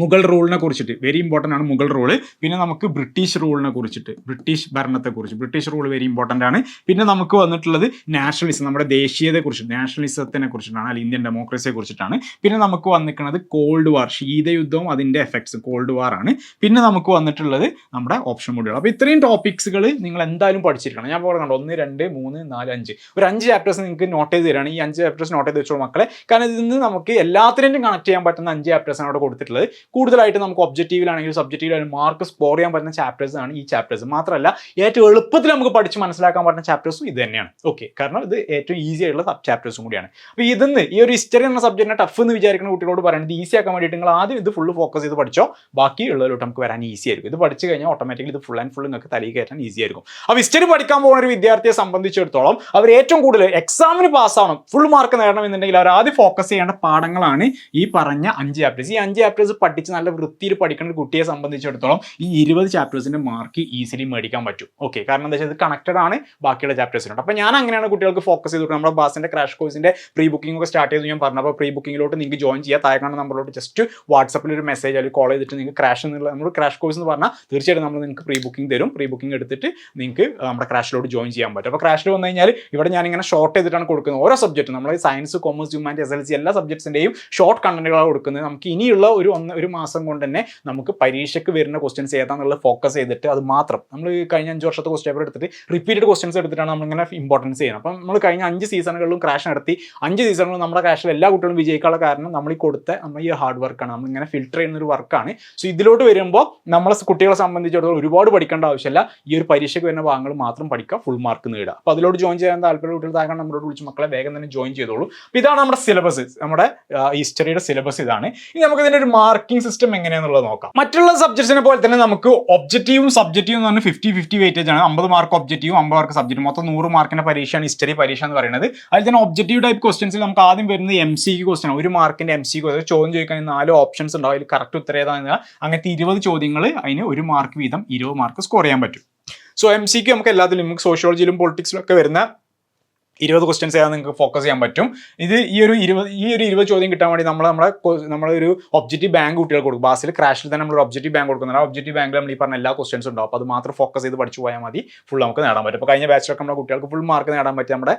S1: മുഗൾ റൂളിനെ കുറിച്ചിട്ട്. വെരി ഇമ്പോർട്ടന്റ് ആണ് മുഗൾ റൂൾ. പിന്നെ നമുക്ക് ബ്രിട്ടീഷ് റൂളിനെ കുറിച്ചിട്ട്. ബ്രിട്ടീഷ് ഭരണത്തെ ഭരണത്തെക്കുറിച്ച് ബ്രിട്ടീഷ് റൂൾ വെരി ഇമ്പോർട്ടന്റ് ആണ്. പിന്നെ നമുക്ക് വന്നിട്ടുള്ളത് നാഷണലിസം നമ്മുടെ ദേശീയതയെ കുറിച്ച്. നാഷണലിസത്തിനെ കുറിച്ചിട്ടാണ് അല്ലെങ്കിൽ ഇന്ത്യൻ ഡെമോക്രസിയെ കുറിച്ചിട്ടാണ്. പിന്നെ നമുക്ക് വന്നിരിക്കുന്നത് കോൾഡ് വാർ ശീതയുദ്ധവും അതിന്റെ എഫക്ട്സ് കോൾഡ് വാർ ആണ്. പിന്നെ നമുക്ക് വന്നിട്ടുള്ളത് നമ്മുടെ ഓപ്ഷൻ മോഡുകൾ അപ്പോൾ ഇത്രയും ടോപ്പിക്സുകൾ നിങ്ങൾ എന്തായാലും പഠിച്ചിരിക്കണം. ഞാൻ പറയുന്നുണ്ട് ഒന്ന് രണ്ട് മൂന്ന് നാല് അഞ്ച്. ഒരു അഞ്ച് ചാപ്റ്റേഴ്സ് നിങ്ങൾക്ക് നോട്ട് ചെയ്ത് തരാണ്. ഈ അഞ്ച് ചാപ്റ്റേഴ്സ് നോട്ട് ചെയ്ത് വെച്ചോളൂ മക്കളെ. കാരണം ഇതിൽ നിന്ന് നമുക്ക് എല്ലാത്തിനും കണക്ട് ചെയ്യാൻ പറ്റുന്ന അഞ്ച് ചാപ്റ്റേഴ്സ് ആണ് അവിടെ കൊടുത്തിട്ടുള്ളത്. കൂടുതലായിട്ട് നമുക്ക് ഒബ്ജക്റ്റീവിലാണെങ്കിലും സബ്ജക്റ്റീവിലാണെങ്കിലും മാർക്ക് സ്കോർ ചെയ്യാൻ പറ്റുന്ന ചാപ്റ്റേഴ്സ് ആണ് ഈ ചാപ്റ്റേഴ്സ് മാത്രമല്ല ഏറ്റവും എളുപ്പത്തിൽ നമുക്ക് പഠിച്ച് മനസ്സിലാക്കാൻ പറ്റുന്ന ചാപ്റ്റേഴ്സും ഇത് തന്നെയാണ് ഓക്കെ കാരണം ഇത് ഏറ്റവും ഈസി ആയിട്ടുള്ള സബ് ചാപ്റ്റേഴ്സും കൂടിയാണ്. അപ്പോൾ ഇതിന്ന് ഈ ഒരു ഹിസ്റ്ററി എന്ന സബ്ജക്റ്റിനെ ടഫ് എന്ന് വിചാരിക്കുന്ന കുട്ടികളോട് പറയുന്നത് ഈസി ആക്കാൻ വേണ്ടിയിട്ട് നിങ്ങൾ ആദ്യം ഇത് ഫുള്ള് ഫോക്കസ് ചെയ്ത് പഠിച്ചോ ബാക്കി ഉള്ളവരോട്ട് നമുക്ക് വരാൻ ഈസി ആയിരിക്കും. ഇത് പഠിച്ചു കഴിഞ്ഞാൽ ഓട്ടോമാറ്റിക്കലി ഇത് ഫുൾ ആൻഡ് ഫുൾ നിങ്ങൾക്ക് തലയിൽ കയറ്റാൻ ഈസി ആയിരിക്കും. അപ്പോൾ ഹിസ്റ്ററി പഠിക്കാൻ പോകുന്ന ഒരു വിദ്യാർത്ഥിയെ സംബന്ധിച്ചിടത്തോളം അവർ ഏറ്റവും കൂടുതൽ എക്സാമിന് പാസ്സാവണം ഫുൾ മാർക്ക് നേടണം എന്നുണ്ടെങ്കിൽ അവർ ആദ്യം ഫോക്കസ് ചെയ്യേണ്ട പാഠങ്ങളാണ് ഈ പറഞ്ഞ അഞ്ച് ചാപ്റ്റേഴ്സ് ഈ അഞ്ച് ചാപ്റ്റേഴ്സ് പഠിച്ച് നല്ല വൃത്തിയിൽ പഠിക്കുന്ന ഒരു കുട്ടിയെ സംബന്ധിച്ചിടത്തോളം ഈ ഇരുപത് ചാപ്റ്റേഴ്സിന്റെ മാർക്ക് ഈസിലി മേടിക്കാൻ പറ്റും. ഓക്കെ കാരണം എന്താ വെച്ചാൽ ഇത് കണക്റ്റഡ് ആണ് ബാക്കിയുള്ള ചാപ്റ്റേഴ്സിനോട് അപ്പോൾ ഞാൻ അങ്ങനെയാണ് കുട്ടികൾക്ക് ഫോക്കസ് ചെയ്തിട്ട് നമ്മുടെ ബാസിന്റെ ക്രാഷ് കോഴ്സിന്റെ പ്രീ ബുക്കിംഗ് ഒക്കെ സ്റ്റാർട്ട് ചെയ്ത്. ഞാൻ പറഞ്ഞു അപ്പോൾ പ്രീ ബുക്കിംഗിലോട്ട് നിങ്ങൾക്ക് ജോയിൻ ചെയ്യാം. താഴെ കാണുന്ന നമ്പറിലോട്ട് ജസ്റ്റ് വാട്സപ്പിൽ ഒരു മെസ്സേജ് അല്ലെങ്കിൽ കോൾ ചെയ്തിട്ട് നിങ്ങൾക്ക് ക്രാഷ് എന്നുള്ള നമ്മൾ ക്രാഷ് കോഴ്സ് എന്ന് പറഞ്ഞാൽ തീർച്ചയായിട്ടും നമ്മൾ നിങ്ങൾക്ക് പ്രീ ബുക്കിംഗ് തരും. പ്രീ ബുക്കിംഗ് എടുത്തിട്ട് നിങ്ങൾക്ക് നമ്മുടെ ക്രാഷിലോട്ട് ജോയിൻ ചെയ്യാൻ പറ്റും. അപ്പോൾ ക്രാഷിൽ വന്നു കഴിഞ്ഞാൽ ഇവിടെ ഞാൻ ഇങ്ങനെ ഷോർട്ട് ചെയ്തിട്ടാണ് കൊടുക്കുന്നത്. ഓരോ സബ്ജക്റ്റും നമ്മൾ science commerce humanity S L C എല്ലാ സബ്ജക്ട്സിന്റെയും ഷോർട്ട് കണ്ടന്റുകളാണ് കൊടുക്കുന്നത്. നമുക്ക് ഇനിയുള്ള ഒരു ഒന്ന് ഒരു മാസം കൊണ്ട് തന്നെ നമുക്ക് പരീക്ഷയ്ക്ക് വരുന്ന ക്വസ്റ്റ്യൻസ് ഏതാണെന്നുള്ളത് ഫോക്കസ് ചെയ്തിട്ട് അത് മാത്രം. നമ്മൾ കഴിഞ്ഞ അഞ്ച് വർഷത്തെ ക്വസ്റ്റ്യൻ പേപ്പർ എടുത്തിട്ട് റിപ്പീറ്റഡ് ക്വസ്റ്റ്യൻസ് എടുത്തിട്ടാണ് നമ്മളിങ്ങനെ ഇമ്പോർട്ടൻസ് ചെയ്യുന്നത്. അപ്പം നമ്മൾ കഴിഞ്ഞ അഞ്ച് സീസണുകളിലും ക്രാഷ് നടത്തി. അഞ്ച് സീസണുകളും നമ്മുടെ ക്രാഷിൽ എല്ലാ കുട്ടികളും വിജയിക്കാനുള്ള കാരണം നമ്മൾ ഈ കൊടുത്ത നമ്മൾ ഈ ഹാർഡ് വർക്കാണ് നമ്മളിങ്ങനെ ഫിൽറ്റർ ചെയ്യുന്ന ഒരു വർക്കാണ് സോ ഇതിലോട്ട് വരുമ്പോൾ നമ്മളെ കുട്ടികളെ സംബന്ധിച്ചിടത്തോളം ഒരുപാട് പഠിക്കേണ്ട ആവശ്യമില്ല. ഈ ഒരു പരീക്ഷയ്ക്ക് വരുന്ന ഭാഗങ്ങൾ മാത്രം പഠിക്കുക ഫുൾ മാർക്ക് നേടുക അപ്പോൾ അതിലോട്ട് ജോയിൻ ചെയ്യാൻ താല്പര്യം കുട്ടികൾ താങ്കൾ നമ്മളോട് വിളിച്ച് മക്കളെ വേഗം തന്നെ ജോയിൻ ചെയ്തോളൂ. അപ്പോൾ ഇതാണ് നമ്മുടെ സിലബസ് നമ്മുടെ ഹിസ്റ്ററിയുടെ സിലബസ് ഇതാണ്. ഇനി നമുക്ക് ഇതിന്റെ ഒരു മാർക്കിംഗ് സിസ്റ്റം എങ്ങനെയാണെന്നുള്ളത് നോക്കാം. മറ്റുള്ള സബ്ജക്ട്സിനെ പോലെ തന്നെ നമുക്ക് ഒബ്ജക്റ്റീവും സബ്ജക്റ്റീവും എന്ന് പറഞ്ഞാൽ ഫിഫ്റ്റി ഫിഫ്റ്റി വെയിറ്റേജ് ആണ്. അമ്പത് മാർക്ക് ഒബ്ജക്റ്റീവും അമ്പത് മാർക്ക് സബ്ജക്റ്റ് മൊത്തം നൂറ് മാർക്കിന്റെ പരീക്ഷയാണ് ഹിസ്റ്ററി പരീക്ഷ എന്ന് പറയുന്നത്. അതിൽ തന്നെ ഒബ്ജക്റ്റീവ് ടൈപ്പ് ക്വസ്റ്റൻസിൽ നമുക്ക് ആദ്യം വരുന്നത് എം സി ക്വസ്റ്റൻ ഒരു മാർക്കിന്റെ എം സി ചോദ്യം ചോദിക്കാൻ നാല് ഓപ്ഷൻസ് ഉണ്ടാവും അതിൽ കറക്റ്റ് ഉത്തരം ഏതാണെന്ന് അങ്ങനത്തെ ഇരുപത് ചോദ്യങ്ങൾ അതിന് ഒരു മാർക്ക് വീതം ഇരുപത് മാർക്ക് സ്കോർ ചെയ്യാൻ പറ്റും. സോ എം സിക്ക് നമുക്ക് എല്ലാത്തിലും നമുക്ക് സോഷ്യോളജിയിലും പൊളിറ്റിക്സിലും ഒക്കെ വരുന്ന ഇരുപത് ക്വസ്റ്റ്യൻസ് ഏതാ നിങ്ങൾക്ക് ഫോക്കസ് ചെയ്യാൻ പറ്റും. ഇത് ഈ ഒരു ഇരുപത് ഈ ഒരു ഇരുപത് ചോദ്യം കിട്ടാൻ വേണ്ടി നമ്മൾ നമ്മുടെ നമ്മളൊരു ഒബ്ജക്റ്റീവ് ബാങ്ക് കുട്ടികൾ കൊടുക്കും. ബാസിൽ ക്രാഷിൽ തന്നെ നമ്മൾ ഒബ്ജക്റ്റീവ് ബാങ്ക് കൊടുക്കുന്നത് ആ ഒബ്ജക്റ്റീവ് ബാങ്കിൽ നമ്മൾ ഈ പറഞ്ഞ എല്ലാ ക്വസ്റ്റ്യൻസ് ഉണ്ടാവും. അപ്പോൾ അത് മാത്രം ഫോക്കസ് ചെയ്ത് പഠിച്ചു പോയാൽ മതി. ഫുൾ നമുക്ക് നേടാൻ പറ്റും. അപ്പോൾ കഴിഞ്ഞ ബാച്ചിലൊക്കെ നമ്മുടെ കുട്ടികൾക്ക് ഫുൾ മാർക്ക് നേടാൻ പറ്റിയ നമ്മുടെ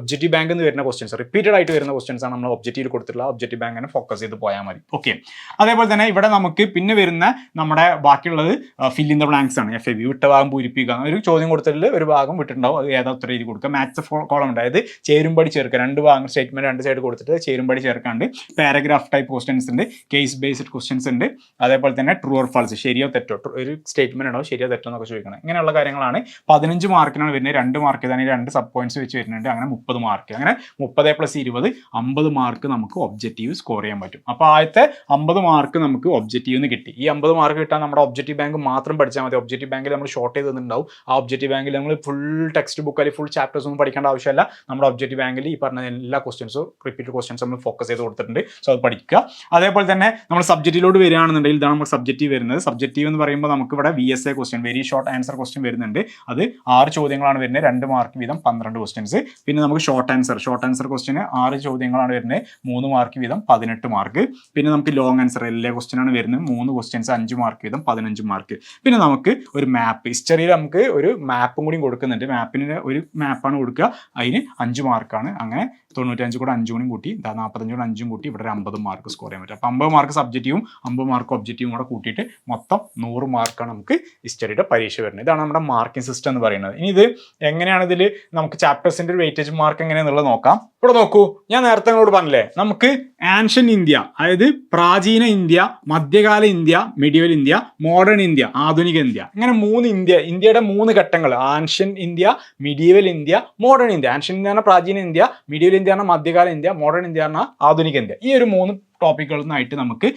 S1: ഒബ്ജക്റ്റീവ് ബാങ്ക് എന്ന് വരുന്ന ക്വസ്റ്റ്യൻസ് റിപ്പീറ്റഡ് ആയിട്ട് വരുന്ന ക്വസ്റ്റ്യൻസ് ആണ് നമ്മൾ ഒബ്ജക്റ്റീവ് കൊടുത്തിട്ടുള്ള ഒബ്ജക്റ്റീവ് ബാങ്കിനെ ഫോക്കസ് ചെയ്ത് പോയാൽ മതി. ഓക്കെ അതേപോലെ തന്നെ ഇവിടെ നമുക്ക് പിന്നെ വരുന്ന നമ്മുടെ ബാക്കിയുള്ളത് ഫിൽ ഇൻ ദ ബ്ലാങ്ക്സ് ആണ്. എഫ് എ വി വിട്ട ഭാഗം പൂരിപ്പിക്കുക. ഒരു ചോദ്യം കൊടുത്തിട്ട് ഒരു ഭാഗം വിട്ടിട്ടുണ്ടാവും. അത് ഏതാ ഉത്തരം എഴുതി കൊടുക്കുക? മാത്സ് കോളം അതായത് ചേരുംപടി ചേർക്കുക. രണ്ട് ഭാഗം സ്റ്റേറ്റ്മെന്റ് രണ്ട് സൈഡ് കൊടുത്തിട്ട് ചേരുംപടി ചേർക്കാണ്ട് പാരഗ്രാഫ് ടൈപ്പ് ക്വസ്റ്റ്യൻസ് ഉണ്ട് കേസ് ബേസ്ഡ് ക്വസ്റ്റ്യൻസ് ഉണ്ട്. അതേപോലെ തന്നെ ട്രൂ ഓർ ഫാൾസ് ശരിയോ തെറ്റോ? ഒരു സ്റ്റേറ്റ്മെന്റ് ഉണ്ടോ? ശരിയോ തെറ്റോ എന്നൊക്കെ ചോദിക്കണം. ഇങ്ങനെയുള്ള കാര്യങ്ങളാണ് പതിനഞ്ച് മാർക്കിനാണ് വരുന്നത്. രണ്ട് മാർക്ക് തന്നെ രണ്ട് സബ് പോയിന്റ്സ് വെച്ച് വരുന്നുണ്ട്. അങ്ങനെ മുപ്പത് മാർക്ക് അങ്ങനെ മുപ്പത് പ്ലസ് ഇരുപത് അമ്പത് മാർക്ക് നമുക്ക് ഒബ്ജക്റ്റീവ് സ്കോർ ചെയ്യാൻ പറ്റും. അപ്പോൾ ആദ്യത്തെ അമ്പത് മാർക്ക് നമുക്ക് ഒബ്ജക്റ്റീവ് നിന്ന് കിട്ടി. ഈ അമ്പത് മാർക്ക് കിട്ടാൻ നമ്മുടെ ഒബ്ജക്റ്റീവ് ബാങ്ക് മാത്രം പഠിച്ചാൽ മതി. ഒബ്ജക്റ്റീവ് ബാങ്കിൽ നമ്മൾ ഷോർട്ട് ചെയ്ത് തന്നിട്ടുണ്ടാവും. ആ ഒബ്ജക്റ്റീവ് ബാങ്കിൽ നമ്മൾ ഫുൾ ടെക്സ്റ്റ് ബുക്ക് അല്ലെങ്കിൽ ഫുൾ ചാപ്റ്റേഴ്സ് ഒന്നും പഠിക്കേണ്ട ആവശ്യമില്ല. നമ്മുടെ ഒബ്ജക്റ്റീവ് ബാങ്കിൽ ഈ പറഞ്ഞ എല്ലാ ക്വസ്റ്റ്യൻസും റിപ്പീറ്റഡ് ക്വസ്റ്റ്യൻസ് നമ്മൾ ഫോക്കസ് ചെയ്ത് കൊടുത്തിട്ടുണ്ട്. സോ അത് പഠിക്കുക. അതേപോലെ തന്നെ നമ്മൾ സബ്ജക്റ്റിലോട് വരികയാണെന്നുണ്ടെങ്കിൽ ഇതാണ് നമ്മൾ സബ്ജക്റ്റീവ് വരുന്നത്. സബ്ജക്റ്റീവ് എന്ന് പറയുമ്പോൾ നമുക്ക് ഇവിടെ V S A question very short answer question വരുന്നുണ്ട്. അത് ആറ് ചോദ്യങ്ങളാണ് വരുന്നത്. രണ്ട് മാർക്ക് വീതം പന്ത്രണ്ട് ക്വസ്റ്റ്യൻസ് പിന്നെ നമുക്ക് ഷോർട്ട് ആൻസർ ഷോർട്ട് ആൻസർ ക്വസ്റ്റ്യന് ആറ് ചോദ്യങ്ങളാണ് വരുന്നത്. മൂന്ന് മാർക്ക് വീതം പതിനെട്ട് മാർക്ക് പിന്നെ നമുക്ക് ലോങ് ആൻസർ എല്ലാ ക്വസ്റ്റ്യനാണ് വരുന്നത്. മൂന്ന് ക്വസ്റ്റ്യൻസ് അഞ്ച് മാർക്ക് വീതം പതിനഞ്ച് മാർക്ക് പിന്നെ നമുക്ക് ഒരു മാപ്പ് ഹിസ്റ്ററിയിൽ നമുക്ക് ഒരു മാപ്പും കൂടി കൊടുക്കുന്നുണ്ട്. മാപ്പിന് ഒരു മാപ്പാണ് കൊടുക്കുക. അതിന് അഞ്ച് മാർക്കാണ് അങ്ങനെ തൊണ്ണൂറ്റഞ്ച് കൂടെ അഞ്ചും കൂടി കൂട്ടി ഇതാ നാൽപ്പത്തഞ്ച് കൂടെ അഞ്ചും കൂട്ടി ഇവിടെ ഒരു അമ്പത് മാർക്ക് സ്കോർ ചെയ്യാൻ പറ്റും. അപ്പം അമ്പത് മാർക്ക് സബ്ജക്റ്റീവും അമ്പത് മാർക്ക് ഒബ്ജക്റ്റീവും കൂടെ കൂട്ടിയിട്ട് മൊത്തം നൂറ് മാർക്കാണ് നമുക്ക് ഹിസ്റ്ററിയുടെ പരീക്ഷ വരുന്നത്. ഇതാണ് നമ്മുടെ മാർക്കിംഗ് സിസ്റ്റം എന്ന് പറയുന്നത്. ഇനി ഇത് എങ്ങനെയാണ് ഇതിൽ നമുക്ക് ചാപ്റ്റേഴ്സിന്റെ ഒരു വെയിറ്റേജ് മാർക്ക് എങ്ങനെയാണെന്നുള്ളത് നോക്കാം. ഇവിടെ നോക്കൂ ഞാൻ നേരത്തെ നിങ്ങളോട് പറഞ്ഞില്ലേ നമുക്ക് ആൻഷ്യൻ ഇന്ത്യ അതായത് പ്രാചീന ഇന്ത്യ മധ്യകാല India medieval India modern India ആധുനിക ഇന്ത്യ ഇങ്ങനെ മൂന്ന് ഇന്ത്യ ഇന്ത്യയുടെ മൂന്ന് ഘട്ടങ്ങൾ ancient India medieval India modern India. Ancient India പ്രാചീന ഇന്ത്യ മിഡീവൽ ഇന്ത്യ ആണ് മധ്യകാല ഇന്ത്യ മോഡേൺ ഇന്ത്യ ആണ് ആധുനിക ഇന്ത്യ. ഈ ഒരു മൂന്ന് ടോപ്പിക്കുകളിൽ നിന്നായിട്ട് നമുക്ക്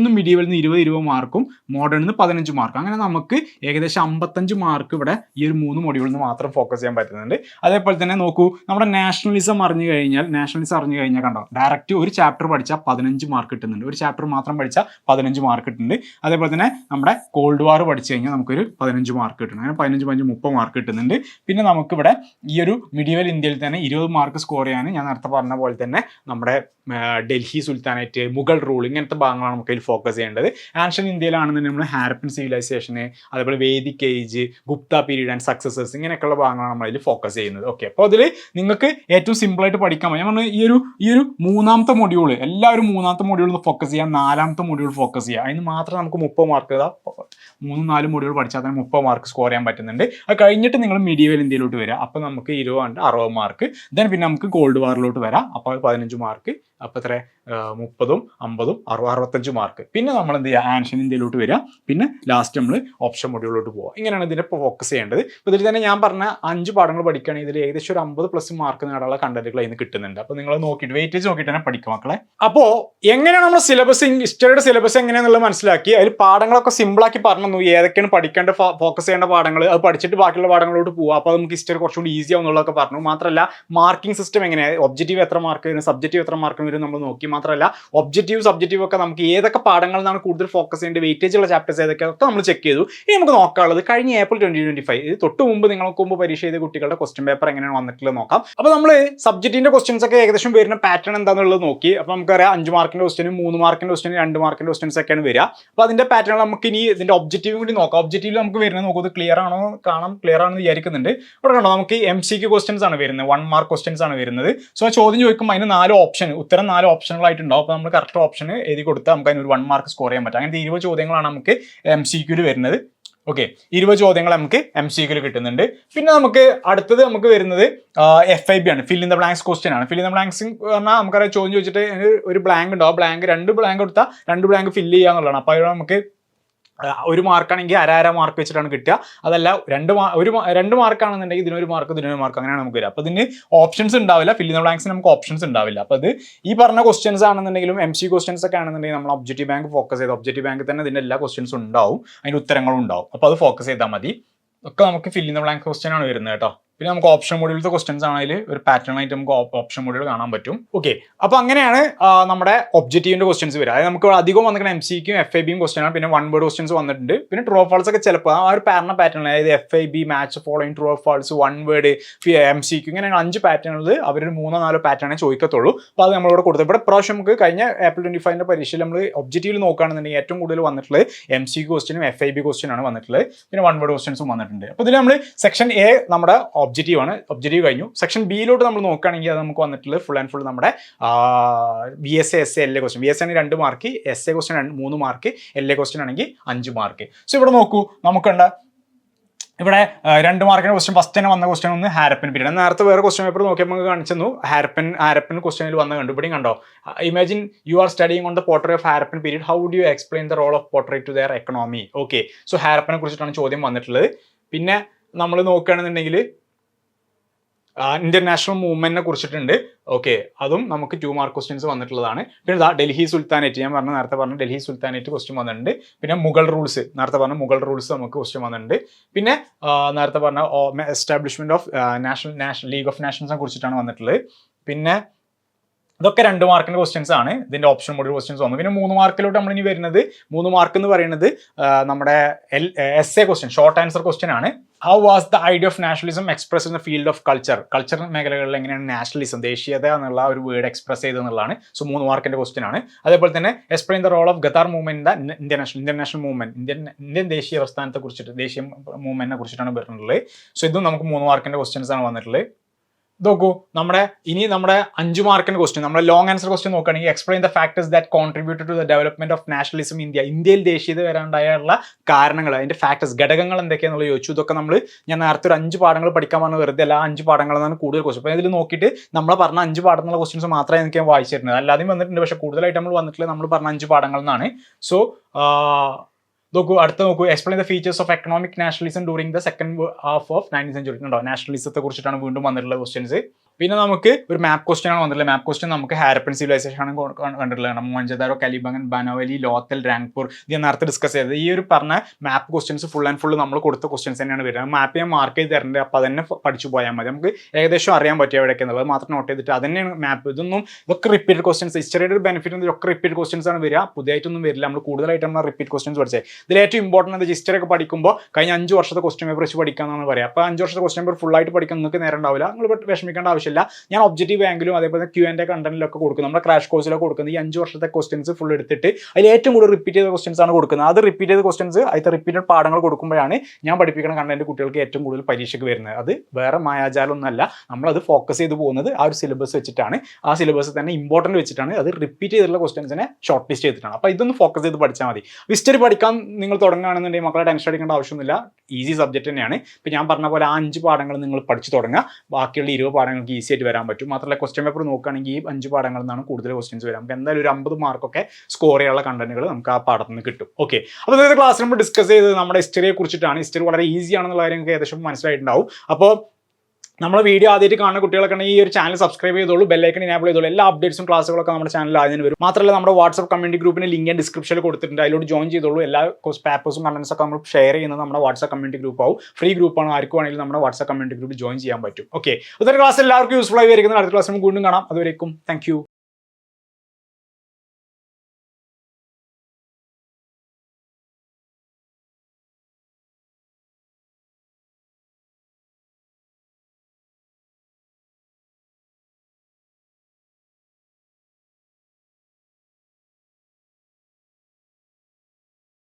S1: നിന്ന് മിഡീവൽ നിന്ന് ഇരുപത് ഇരുപത് മാർക്കും മോഡേൺ നിന്ന് പതിനഞ്ച് മാർക്കും. അങ്ങനെ നമുക്ക് ഏകദേശം അമ്പത്തഞ്ച് മാർക്ക് ഇവിടെ ഈ ഒരു മൂന്ന് മൊഡ്യൂളിൽ നിന്ന് മാത്രം ഫോക്കസ് ചെയ്യാൻ പറ്റുന്നുണ്ട്. അതേപോലെ തന്നെ നോക്കൂ നമ്മുടെ നാഷണലിസം അറിഞ്ഞു കഴിഞ്ഞാൽ നാഷണലിസം അറിഞ്ഞു കഴിഞ്ഞാൽ കണ്ടോ ഡയറക്റ്റ് ഒരു ചാപ്റ്റർ പഠിച്ചാൽ പതിനഞ്ച് മാർക്ക് കിട്ടുന്നുണ്ട്. ഒരു ചാപ്റ്റർ മാത്രം പഠിച്ചാൽ പതിനഞ്ച് മാർക്ക് കിട്ടുന്നുണ്ട്. അതേപോലെ തന്നെ നമ്മുടെ കോൾഡ് വാർ പഠിച്ചു കഴിഞ്ഞാൽ നമുക്കൊരു പതിനഞ്ച് മാർക്ക് കിട്ടുന്നു അങ്ങനെ പതിനഞ്ച് പതിനഞ്ച് മുപ്പത് മാർക്ക് കിട്ടുന്നുണ്ട്. പിന്നെ നമുക്കിവിടെ ഈ ഒരു മിഡീവൽ ഇന്ത്യയിൽ തന്നെ ഇരുപത് മാർക്ക് സ്കോർ ചെയ്യാൻ ഞാൻ നേരത്തെ പറഞ്ഞ പോലെ തന്നെ നമ്മുടെ ഡൽഹി സുൽത്താനേറ്റ് ഫീറ്റ് മുഗൾ റൂൾ ഇങ്ങനത്തെ ഭാഗങ്ങളാണ് നമുക്ക് ഇതിൽ ഫോക്കസ് ചെയ്യേണ്ടത്. ആൻഷ്യൻ ഇന്ത്യയിലാണെന്നുണ്ടെങ്കിൽ നമ്മൾ ഹാരപ്പൻ സിവിലൈസേഷന് അതേപോലെ Vedic age Gupta period and successors ഇങ്ങനെയൊക്കെയുള്ള ഭാഗങ്ങളാണ് നമ്മൾ അതിൽ ഫോക്കസ് ചെയ്യുന്നത്. ഓക്കെ അപ്പോൾ അതിൽ നിങ്ങൾക്ക് ഏറ്റവും സിമ്പിളായിട്ട് പഠിക്കാൻ ഞാൻ പറഞ്ഞു ഈ ഒരു ഈ ഒരു മൂന്നാമത്തെ മൊഡ്യൂൾ എല്ലാവരും മൂന്നാമത്തെ മൊഡ്യൂൾ ഫോക്കസ് ചെയ്യാം നാലാമത്തെ മൊഡ്യൂൾ ഫോക്കസ് ചെയ്യുക അതിന് മാത്രം നമുക്ക് മുപ്പത് മാർക്ക് മൂന്നും നാല് മൊഡ്യൂൾ പഠിച്ചാൽ തന്നെ മുപ്പത് മാർക്ക് സ്കോർ ചെയ്യാൻ പറ്റുന്നുണ്ട്. അത് കഴിഞ്ഞിട്ട് നിങ്ങൾ മീഡിയവൽ ഇന്ത്യയിലോട്ട് വരിക. അപ്പോൾ നമുക്ക് ഇരുപത് അറുപത് മാർക്ക് ദെൻ പിന്നെ നമുക്ക് ഗോൾഡ് വാറിലോട്ട് വരാം. അപ്പോൾ പതിനഞ്ച് മാർക്ക് അപ്പോൾ എത്ര മുപ്പതും അമ്പതും അറു അറുപത്തഞ്ച് മാർക്ക് പിന്നെ നമ്മൾ എന്ത് ചെയ്യുക ആൻഷൻ ഇന്ത്യയിലോട്ട് വരിക പിന്നെ ലാസ്റ്റ് നമ്മൾ ഓപ്ഷൻ മൊഡ്യൂളിലോട്ട് പോകുക ഇങ്ങനെയാണ് ഇതിനെ ഫോക്കസ് ചെയ്യേണ്ടത്. ഇപ്പോൾ ഇതിൽ തന്നെ ഞാൻ പറഞ്ഞ അഞ്ച് പാഠങ്ങൾ പഠിക്കുകയാണെങ്കിൽ ഇതിൽ ഏകദേശം ഒരു അമ്പത് പ്ലസ് മാർക്ക് നേടാനുള്ള കണ്ടന്റുകൾ അതിന് കിട്ടുന്നുണ്ട്. അപ്പോൾ നിങ്ങൾ നോക്കിയിട്ട് വെയിറ്റേജ് നോക്കിയിട്ട് തന്നെ പഠിക്കും മക്കളെ. അപ്പോൾ എങ്ങനെയാണ് നമ്മൾ സിലബസ് ഹിസ്റ്ററിയുടെ സിലബസ് എങ്ങനെയാണെന്നുള്ളത് മനസ്സിലാക്കി. അതിൽ പാഠങ്ങളൊക്കെ സിമ്പിളാക്കി പറഞ്ഞു ഏതൊക്കെയാണ് പഠിക്കേണ്ട ഫോക്കസ് ചെയ്യേണ്ട പാഠങ്ങൾ അത് പഠിച്ചിട്ട് ബാക്കിയുള്ള പാഠങ്ങളോട് പോകുക അപ്പോൾ നമുക്ക് ഹിസ്റ്ററി കുറച്ചുകൂടി ഈസി ആവുന്നുള്ളതൊക്കെ പറഞ്ഞു. മാത്രമല്ല മാർക്കിംഗ് സിസ്റ്റം എങ്ങനെയാണ് ഒബ്ജക്റ്റീവ് എത്ര മാർക്ക് സബ്ജക്റ്റീവ് എത്ര മാർക്ക് വരും നമ്മൾ നോക്കി മാത്രമല്ല ഒബ്ജക്റ്റീവ് സബ്ജക്റ്റീവ് ഒക്കെ നമുക്ക് ഏതൊക്കെ പാഠങ്ങളിൽ നിന്നാണ് കൂടുതൽ ഫോക്കസ് ചെയ്യേണ്ടത് വെയിറ്റേജ് ഉള്ള ചാപ്റ്റേഴ്സ് ഏതൊക്കെ ഒക്കെ നമ്മൾ ചെക്ക് ചെയ്തു. ഇനി നമുക്ക് നോക്കാനുള്ളത് കഴിഞ്ഞ ഏപ്രിൽ ട്വന്റി ട്വന്റി ഫൈവ് ഇത് തൊട്ട് മുമ്പ് നിങ്ങൾക്ക് മുമ്പ് പരീക്ഷ ചെയ്ത കുട്ടികളുടെ ക്വസ്റ്റ്യൻ പേപ്പർ എങ്ങനെയാണ് വന്നിട്ടുള്ളത് നോക്കാം. അപ്പോൾ നമ്മൾ സബ്ജക്റ്റിന്റെ ക്വസ്റ്റ്യൻസ് ഒക്കെ ഏകദേശം വരുന്ന പാറ്റേൺ എന്താണെന്നുള്ളത് നോക്കി. അപ്പോൾ നമുക്കറിയാം അഞ്ച് മാർക്കിന്റെ ക്വസ്റ്റ്യനും മൂന്ന് മാർക്കിന്റെ ക്വസ്റ്റ്യനും രണ്ട് മാർക്കിന്റെ ക്വസ്റ്റ്യൻസ് ഒക്കെയാണ് വരിക. അപ്പോൾ അതിന്റെ പാറ്റേൺ നമുക്ക് ഇനി ഇതിന്റെ ഒബ്ജക്റ്റീവ് കൂടി നോക്കാം. ഒബ്ജക്റ്റീവ് നമുക്ക് വരുന്നത് നോക്കും ക്ലിയർ ആണോ കാണാം ക്ലിയർ ആണെന്ന് വിചാരിക്കുന്നുണ്ട്. ഇവിടെ കണ്ടോ നമുക്ക് എം സി ക്യു ക്വസ്റ്റ്യൻസ് ആണ് വരുന്നത്. വൺ മാർക്ക് ക്വസ്റ്റ്യൻസ് ആണ് വരുന്നത്. സോ ചോദ്യം ചോദിക്കുമ്പോൾ അതിന് നാല് ഓപ്ഷൻ ഉത്തരം നാല് ഓപ്ഷനുകളായിട്ടുണ്ടാവും അപ്പോൾ നമ്മൾ കറക്റ്റ് ഓപ്ഷൻ എഴുതി കൊടുത്താൽ നമുക്ക് അതിന് ഒരു വൺ മാർക്ക് സ്കോർ ചെയ്യാൻ പറ്റും. അങ്ങനത്തെ ഇരുപത് ചോദ്യങ്ങളാണ് നമുക്ക് എം സി ക്യൂൽ വരുന്നത്. ഓക്കെ ഇരുപത് ചോദ്യങ്ങൾ നമുക്ക് എം സി ക്യൂൽ കിട്ടുന്നുണ്ട്. പിന്നെ നമുക്ക് അടുത്തത് നമുക്ക് വരുന്നത് എഫ് ഐ ബി ആണ്. Fill in the blanks question ആണ്. ഫിൽ ഇൻ ദ ബ്ലാങ്ക്സ് പറഞ്ഞാൽ നമുക്കറിയാം ചോദ്യം ചോദിച്ചിട്ട് ഒരു ബ്ലാങ്ക് ഉണ്ടാവും. ബ്ലാങ്ക് രണ്ട് ബ്ലാങ്ക് കൊടുത്താൽ രണ്ട് ബ്ലാങ്ക് ഫില്ല് ചെയ്യുക എന്നുള്ളതാണ് അപ്പോൾ അതിവിടെ നമുക്ക് ഒരു മാർക്കാണെങ്കിൽ അര അര മാർക്ക് വെച്ചിട്ടാണ് കിട്ടുക. അതല്ല രണ്ട് ഒരു രണ്ട് മാർക്കാണെന്നുണ്ടെങ്കിൽ ഇതിനൊരു മാർക്ക് ഇതിനൊരു മാർക്ക് അങ്ങനെയാണ് നമുക്ക് വരിക. അപ്പോൾ ഇതിന് ഓപ്ഷൻസ് ഉണ്ടാവില്ല. ദ ബ്ലാങ്ക്സിന് നമുക്ക് ഓപ്ഷൻസ് ഉണ്ടാവില്ല. അപ്പോൾ അത് ഈ പറഞ്ഞ ക്വസ്റ്റ്യൻസ് ആണെന്നുണ്ടെങ്കിലും എം സി ക്വസ്റ്റ്യൻസ് ഒക്കെ ആണെന്നുണ്ടെങ്കിൽ നമ്മൾ ഒബ്ജക്റ്റീവ് ബാങ്ക് ഫോക്കസ് ചെയ്ത് ഒബ്ജക്റ്റീവ് ബാങ്ക് തന്നെ ഇതിന്റെ എല്ലാ ക്വസ്റ്റ്യൻസും ഉണ്ടാവും. അതിന് ഉത്തരങ്ങളും ഉണ്ടാവും. അപ്പോൾ അത് ഫോക്കസ് ചെയ്താൽ മതി. ഒക്കെ നമുക്ക് ദ ബ്ലാങ്ക് ക്വസ്റ്റ്യൻ ആണ് വരുന്നത് കേട്ടോ. പിന്നെ നമുക്ക് ഓപ്ഷൻ മോഡ്യൂളിലത്തെ ക്വസ്റ്റ്യൻസ് ആണെങ്കിൽ ഒരു പാറ്റേൺ ആയിട്ട് നമുക്ക് ഓപ്ഷൻ മോഡ്യൂൾ കാണാൻ പറ്റും. ഓക്കെ അപ്പോൾ അങ്ങനെയാണ് നമ്മുടെ ഒബ്ജക്റ്റീവിന്റെ ക്വസ്റ്റ്യൻസ് വരിക. അതായത് നമുക്ക് അധികം വന്നിരിക്കുന്ന എം സിക്കും എഫ് ഐ ബിയും ക്വസ്റ്റ്യൻ ആണ്. പിന്നെ വൺ വേർഡ് ക്വസ്റ്റ്യൻസ് വന്നിട്ടുണ്ട്. പിന്നെ ട്രൂ ഫാൾസ് ഒക്കെ ചിലപ്പോൾ ആ ഒരു പാറ്റേൺ പാറ്റേൺ അതായത് F I B match following true false one word M C Q ഇങ്ങനെ അഞ്ച് പാറ്റേണുകൾ അവരൊരു മൂന്നോ നാലോ പാറ്റേണേ ചോദിക്കത്തുള്ളൂ. അപ്പോൾ അത് നമ്മളിവിടെ കൊടുത്തു ഇവിടെ പ്രാവശ്യം നമുക്ക് കഴിഞ്ഞ ഏപ്രിൽ ട്വന്റി ഫൈവിന്റെ പരീക്ഷയിൽ നമ്മൾ ഒബ്ജക്റ്റീവിൽ നോക്കുകയാണെന്നുണ്ടെങ്കിൽ ഏറ്റവും കൂടുതൽ വന്നിട്ടുള്ള എം സി ക്വസ്റ്റ്യനും എഫ് ഐ ബി ക്വസ്റ്റ്യൻ ആണ് വന്നിട്ടുള്ളത്. പിന്നെ വൺ വേർഡ് ക്വസ്റ്റ്യൻസും വന്നിട്ടുണ്ട്. അപ്പോൾ ഇതിൽ നമ്മൾ സെക്ഷൻ എ നമ്മുടെ ഒബ്ജക്റ്റീവ് ആണ്. ഒബ്ജക്റ്റീവ് കഴിഞ്ഞു. സെക്ഷൻ ബിയിലോട്ട് നമ്മൾ നോക്കുകയാണെങ്കിൽ അത് നമുക്ക് വന്നിട്ടുള്ളത് ഫുൾ ആൻഡ് ഫുൾ നമ്മുടെ B S A S A L A question B S ആണെങ്കിൽ രണ്ട് മാർക്ക് എസ് എ ക്വസ്റ്റ്യൻ മൂന്ന് മാർക്ക് എൽ എ ക്വസ്റ്റൻ ആണെങ്കിൽ അഞ്ച് മാർക്ക് സോ ഇവിടെ നോക്കൂ. നമുക്കുണ്ട്. ഇവിടെ രണ്ട് മാർക്കിന്റെ ക്വസ്റ്റൻ ഫസ്റ്റ് തന്നെ വന്ന ക്വസ്റ്റൻ ഒന്ന് ഹാരപ്പൻ പീരീഡ് നേരത്തെ വേറെ ക്വസ്റ്റൻ പേപ്പർ നോക്കിയപ്പോൾ നമുക്ക് കാണിച്ചു ഹാരപ്പൻ ഹാരപ്പൻ ക്വസ്റ്റനിൽ വന്ന കണ്ടു ഇവിടെയും കണ്ടോ? Imagine you are studying on the portray of Harappan period how do you explain the role of portray to their economy okay so ഹാരപ്പനെ കുറിച്ചിട്ടാണ് ചോദ്യം വന്നിട്ടുള്ളത്. പിന്നെ നമ്മൾ നോക്കുകയാണെന്നുണ്ടെങ്കിൽ ഇന്ത്യൻ നാഷണൽ മൂവ്മെന്റിനെ കുറിച്ചിട്ടുണ്ട്. ഓക്കെ അതും നമുക്ക് ടു മാർക്ക് ക്വസ്റ്റ്യൻസ് വന്നിട്ടുള്ളതാണ്. പിന്നെ ഡൽഹി സുൽത്താനേറ്റ് ഞാൻ പറഞ്ഞ നേരത്തെ പറഞ്ഞ ഡൽഹി സുൽത്താനേറ്റ് ക്വസ്റ്റ്യൻ വന്നിട്ടുണ്ട്. പിന്നെ മുഗൾ റൂൾസ് നേരത്തെ പറഞ്ഞ മുഗൾ റൂൾസ് നമുക്ക് ക്വസ്റ്റ്യൻ വന്നിട്ടുണ്ട്. പിന്നെ നേരത്തെ പറഞ്ഞ establishment of national national league of നാഷൻസിനെ കുറിച്ചിട്ടാണ് വന്നിട്ടുള്ളത്. പിന്നെ ഇതൊക്കെ രണ്ട് മാർക്കിന്റെ ക്വസ്റ്റ്യൻസ് ആണ്. ഇതിന്റെ ഓപ്ഷൻ മോഡൽ ക്വസ്റ്റ്യൻസ് വന്നു. പിന്നെ മൂന്ന് മാർക്കിലോട്ട് നമ്മൾ ഇനി വരുന്നത്. മൂന്ന് മാർക്ക് എന്ന് പറയുന്നത് നമ്മുടെ L S A question short answer question ആണ്. How was the idea of nationalism express in the field of culture culture മേഖലകളിൽ എങ്ങനെയാണ് നാഷണലിസം ദേശീയത എന്നുള്ള ഒരു വേർഡ് എക്സ്പ്രസ് ചെയ്തെന്നുള്ളതാണ് സോ മൂന്ന് മാർക്കിന്റെ ക്വസ്റ്റ്യൻ ആണ്. അതേപോലെ തന്നെ explain the role of Ghadar movement the Indian national Indian national movement Indian Indian ദേശീയ പ്രസ്ഥാനത്തെ കുറിച്ചിട്ട് ദേശീയ മൂവ്മെന്റിനെ കുറിച്ചിട്ടാണ് പറഞ്ഞിട്ടുള്ളത്. സോ ഇതും നമുക്ക് മൂന്ന് മാർക്കിന്റെ ക്വസ്റ്റ്യൻസ് ആണ് വന്നിട്ടുള്ളത്. നോക്കൂ നമ്മുടെ ഇനി നമ്മുടെ അഞ്ച് മാർക്കിന് ക്വസ്റ്റ്യൻ നമ്മുടെ ലോങ് ആൻസർ ക്വസ്റ്റ്യൻ നോക്കുകയാണെങ്കിൽ explain the factors that contributed to the development of nationalism India ഇന്ത്യയിൽ ദേശീയത വരാണ്ടായുള്ള കാരണങ്ങൾ അതിന്റെ ഫാക്ടേഴ്സ് ഘടകങ്ങൾ എന്തൊക്കെയാണെന്ന് ചോദിച്ചു. ഇതൊക്കെ നമ്മൾ ഞാൻ നേരത്തെ ഒരു അഞ്ച് പാഠങ്ങൾ പഠിക്കാൻ പറഞ്ഞ വെറുതെ അല്ല അഞ്ച് പാഠങ്ങളെന്നാണ് കൂടുതൽ ക്വസ്റ്റ്യൻ അപ്പോൾ ഇതിൽ നോക്കിയിട്ട് നമ്മൾ പറഞ്ഞ അഞ്ച് പാഠങ്ങളുള്ള ക്വസ്റ്റ്യൻസ് മാത്രമേ എനിക്ക് ഞാൻ വായിച്ചിരുന്നത്. അല്ലാതെയും വന്നിട്ടുണ്ട് പക്ഷേ കൂടുതലായിട്ട് നമ്മൾ വന്നിട്ടുള്ളത് നമ്മൾ പറഞ്ഞ അഞ്ച് പാഠങ്ങൾ സോ നോക്കൂ അടുത്ത നോക്കൂ explain the features of economic nationalism during the second half of nineteen century ഉണ്ടോ നാഷണലിസത്തെ കുറിച്ചിട്ടാണ് വീണ്ടും വന്നിട്ടുള്ള ക്വസ്റ്റ്യൻസ് പിന്നെ നമുക്ക് ഒരു മാപ്പ് ക്വസ്റ്റ്യൻ ആണ് വന്നിട്ടുള്ളത്. മാപ്പ് ക്വസ്റ്റ്യൻ നമുക്ക് ഹാരപ്പൻ സിവിലൈസേഷൻ ആണ് കണ്ടിട്ടുള്ളത്. മോഹൻജദാരോ കലിബംഗൻ ബനോവലി ലോത്തൽ റാങ്പൂർ ഇത് നേരത്തെ ഡിസ്കസ് ചെയ്തത്. ഈ ഒരു പറഞ്ഞ map questions full and full നമ്മൾ കൊടുത്ത ക്വസ്റ്റ്യൻസ് തന്നെയാണ് വരുന്നത്. മാപ്പ് ഞാൻ മാർക്ക് ചെയ്ത് തരേണ്ടത് അപ്പോൾ തന്നെ പഠിച്ചു പോയാൽ മതി. നമുക്ക് ഏകദേശം അറിയാൻ പറ്റും എവിടെയൊക്കെ എന്നുള്ളത്. മാത്രം നോട്ട് ചെയ്തിട്ട് അതന്നെയാണ് മാപ്പ് ഇതൊന്നും ഇതൊക്കെ റിപ്പീറ്റ് ക്വസ്റ്റ്യൻസ് ഹിസ്റ്ററിയുടെ ഒരു ബെനിഫിറ്റ് ഇതൊക്കെ റിപ്പീറ്റ് ക്വസ്റ്റ്യൻസ് ആണ് വരിക. പുതിയതായിട്ടൊന്നും വരില്ല. നമ്മൾ കൂടുതലായിട്ട് നമ്മൾ റിപ്പീറ്റ് ക്വസ്റ്റ്യൻസ് പഠിച്ചത് ഇതിൽ ഏറ്റവും ഇമ്പോർട്ടന്റ് എന്താ? ഹിസ്റ്ററി ഒക്കെ പഠിക്കുമ്പോൾ കഴിഞ്ഞ അഞ്ച് വർഷത്തെ ക്വസ്റ്റ്യൻ പേപ്പർ വെച്ച് പഠിക്കാമെന്നാണ് പറയുക. അപ്പോൾ അഞ്ച് വർഷത്തെ ക്വസ്റ്റ്യൻ പേപ്പർ ഫുൾ ആയിട്ട് പഠിക്കാൻ നിങ്ങൾക്ക് നേരം ഉണ്ടാവില്ല. നിങ്ങൾ വിഷമിക്കേണ്ട ആവശ്യമില്ല. ആവശ്യമില്ല. ഞാൻ ഒബ്ജക്റ്റീവ് ബാങ്കിലും അതേപോലെ ക്യൂ ആൻഡ് കണ്ടന്റിലൊക്കെ കൊടുക്കും. നമ്മുടെ ക്രാഷ് കോഴ്സിലൊക്കെ കൊടുക്കുന്നത് ഈ അഞ്ച് വർഷത്തെ ക്വസ്റ്റൻസ് ഫുൾ എടുത്തിട്ട് അതിൽ ഏറ്റവും കൂടുതൽ റിപ്പീറ്റ് ചെയ്ത ക്വസ്റ്റൻസ് ആണ് കൊടുക്കുന്നത്. അത് റിപ്പീറ്റ് ചെയ്ത ക്വസ്റ്റൻസ് അതിൽ റിപ്പീറ്റഡ് പാഠങ്ങൾ കൊടുക്കുമ്പോഴാണ് ഞാൻ പഠിപ്പിക്കുന്ന കണ്ടന്റ് കുട്ടികൾക്ക് ഏറ്റവും കൂടുതൽ പരീക്ഷയ്ക്ക് വരുന്നത്. അത് വേറെ മായാജാലമൊന്നുമല്ല. നമ്മളത് ഫോക്കസ് ചെയ്ത് പോകുന്നത് ആ ഒരു സിലബസ് വെച്ചിട്ടാണ്. ആ സിലബസ് തന്നെ ഇമ്പോർട്ടന്റ് വെച്ചിട്ടാണ്. അത് റിപ്പീറ്റ് ചെയ്തിട്ടുള്ള ക്വസ്റ്റൻസിനെ ഷോർട്ട് ലിസ്റ്റ് ചെയ്തിട്ടാണ്. അപ്പോൾ ഇതൊന്ന് ഫോക്കസ് ചെയ്ത് പഠിച്ചാൽ മതി. ഹിസ്റ്ററി പഠിക്കാൻ നിങ്ങൾ തുടങ്ങുകയാണെന്നുണ്ടെങ്കിൽ മക്കളെ ടെൻഷൻ അടിക്കേണ്ട ആവശ്യമൊന്നുമില്ല. ഈസി സബ്ജക്റ്റ് തന്നെയാണ്. ഇപ്പോൾ ഞാൻ പറഞ്ഞ പോലെ ആ അഞ്ച് പാഠങ്ങൾ നിങ്ങൾ പഠിച്ചു തുടങ്ങുക. ബാക്കിയുള്ള ഇരുപത് പാഠങ്ങൾക്ക് ഈസി ആയിട്ട് വരാൻ പറ്റും. മാത്രമല്ല ക്വസ്റ്റ്യൻ പേപ്പർ നോക്കുകയാണെങ്കിൽ ഈ അഞ്ച് പാഠങ്ങളിൽ നിന്നാണ് കൂടുതൽ ക്വസ്റ്റ്യൻസ് വരാം നമുക്ക് എന്തായാലും ഒരു അമ്പത് മാർക്കൊക്കെ സ്കോർ ചെയ്യാനുള്ള കണ്ടന്റുകൾ നമുക്ക് ആ പാഠത്തിൽ നിന്ന് കിട്ടും. ഓക്കെ അപ്പോൾ ഇന്നത്തെ ക്ലാസ് നമ്മൾ ഡിസ്കസ് ചെയ്തത് നമ്മുടെ ഹിസ്റ്ററിയെ കുറിച്ചിട്ടാണ്. ഹിസ്റ്ററി വളരെ ഈസി ആണെന്നുള്ള കാര്യം ഏകദേശം മനസ്സിലായിട്ടുണ്ടാവും. അപ്പോൾ നമ്മളെ വീഡിയോ ആദ്യമായിട്ട് കാണുന്ന കുട്ടികളൊക്കെ ഈ ഒരു ചാനൽ സബ്സ്ക്രൈബ് ചെയ്തോളൂ ബെല്ലൈക്കൺ ഇനാബിൾ ചെയ്തോളൂ. എല്ലാ അപ്ഡേറ്റ്സും ക്ലാസ്സുകളൊക്കെ നമ്മുടെ ചാനൽ ആദ്യം വരും. മാത്രമല്ല നമ്മുടെ വാട്സ്ആപ്പ് കമ്മ്യൂണിറ്റി ഗ്രൂപ്പിന് ലിങ്ക് ഡിസ്ക്രിപ്ഷനിൽ കൊടുത്തിട്ടുണ്ട്. അതിലോട് ജോയിൻ ചെയ്തോളൂ. എല്ലാ പേപ്പേഴ്സും കണ്ടൻസ് ഒക്കെ നമ്മൾ ഷെയർ ചെയ്യുന്നത് നമ്മുടെ വാട്സ്ആപ്പ് കമ്മ്യൂണിറ്റി ഗ്രൂപ്പ് ആവും. ഫ്രീ ഗ്രൂപ്പാണ് ആർക്കും ആണെങ്കിലും നമ്മുടെ വാട്സ്ആപ്പ് കമ്മ്യൂണിറ്റി ഗ്രൂപ്പ് ജോയിൻ ചെയ്യാൻ പറ്റും. ഓക്കെ ഇതൊരു ക്ലാസ് എല്ലാവർക്കും യൂസ്ഫുൾ ആയി അടുത്ത ക്ലാസ്സിൽ വീണ്ടും കാണാം. അതുവരേക്കും താങ്ക്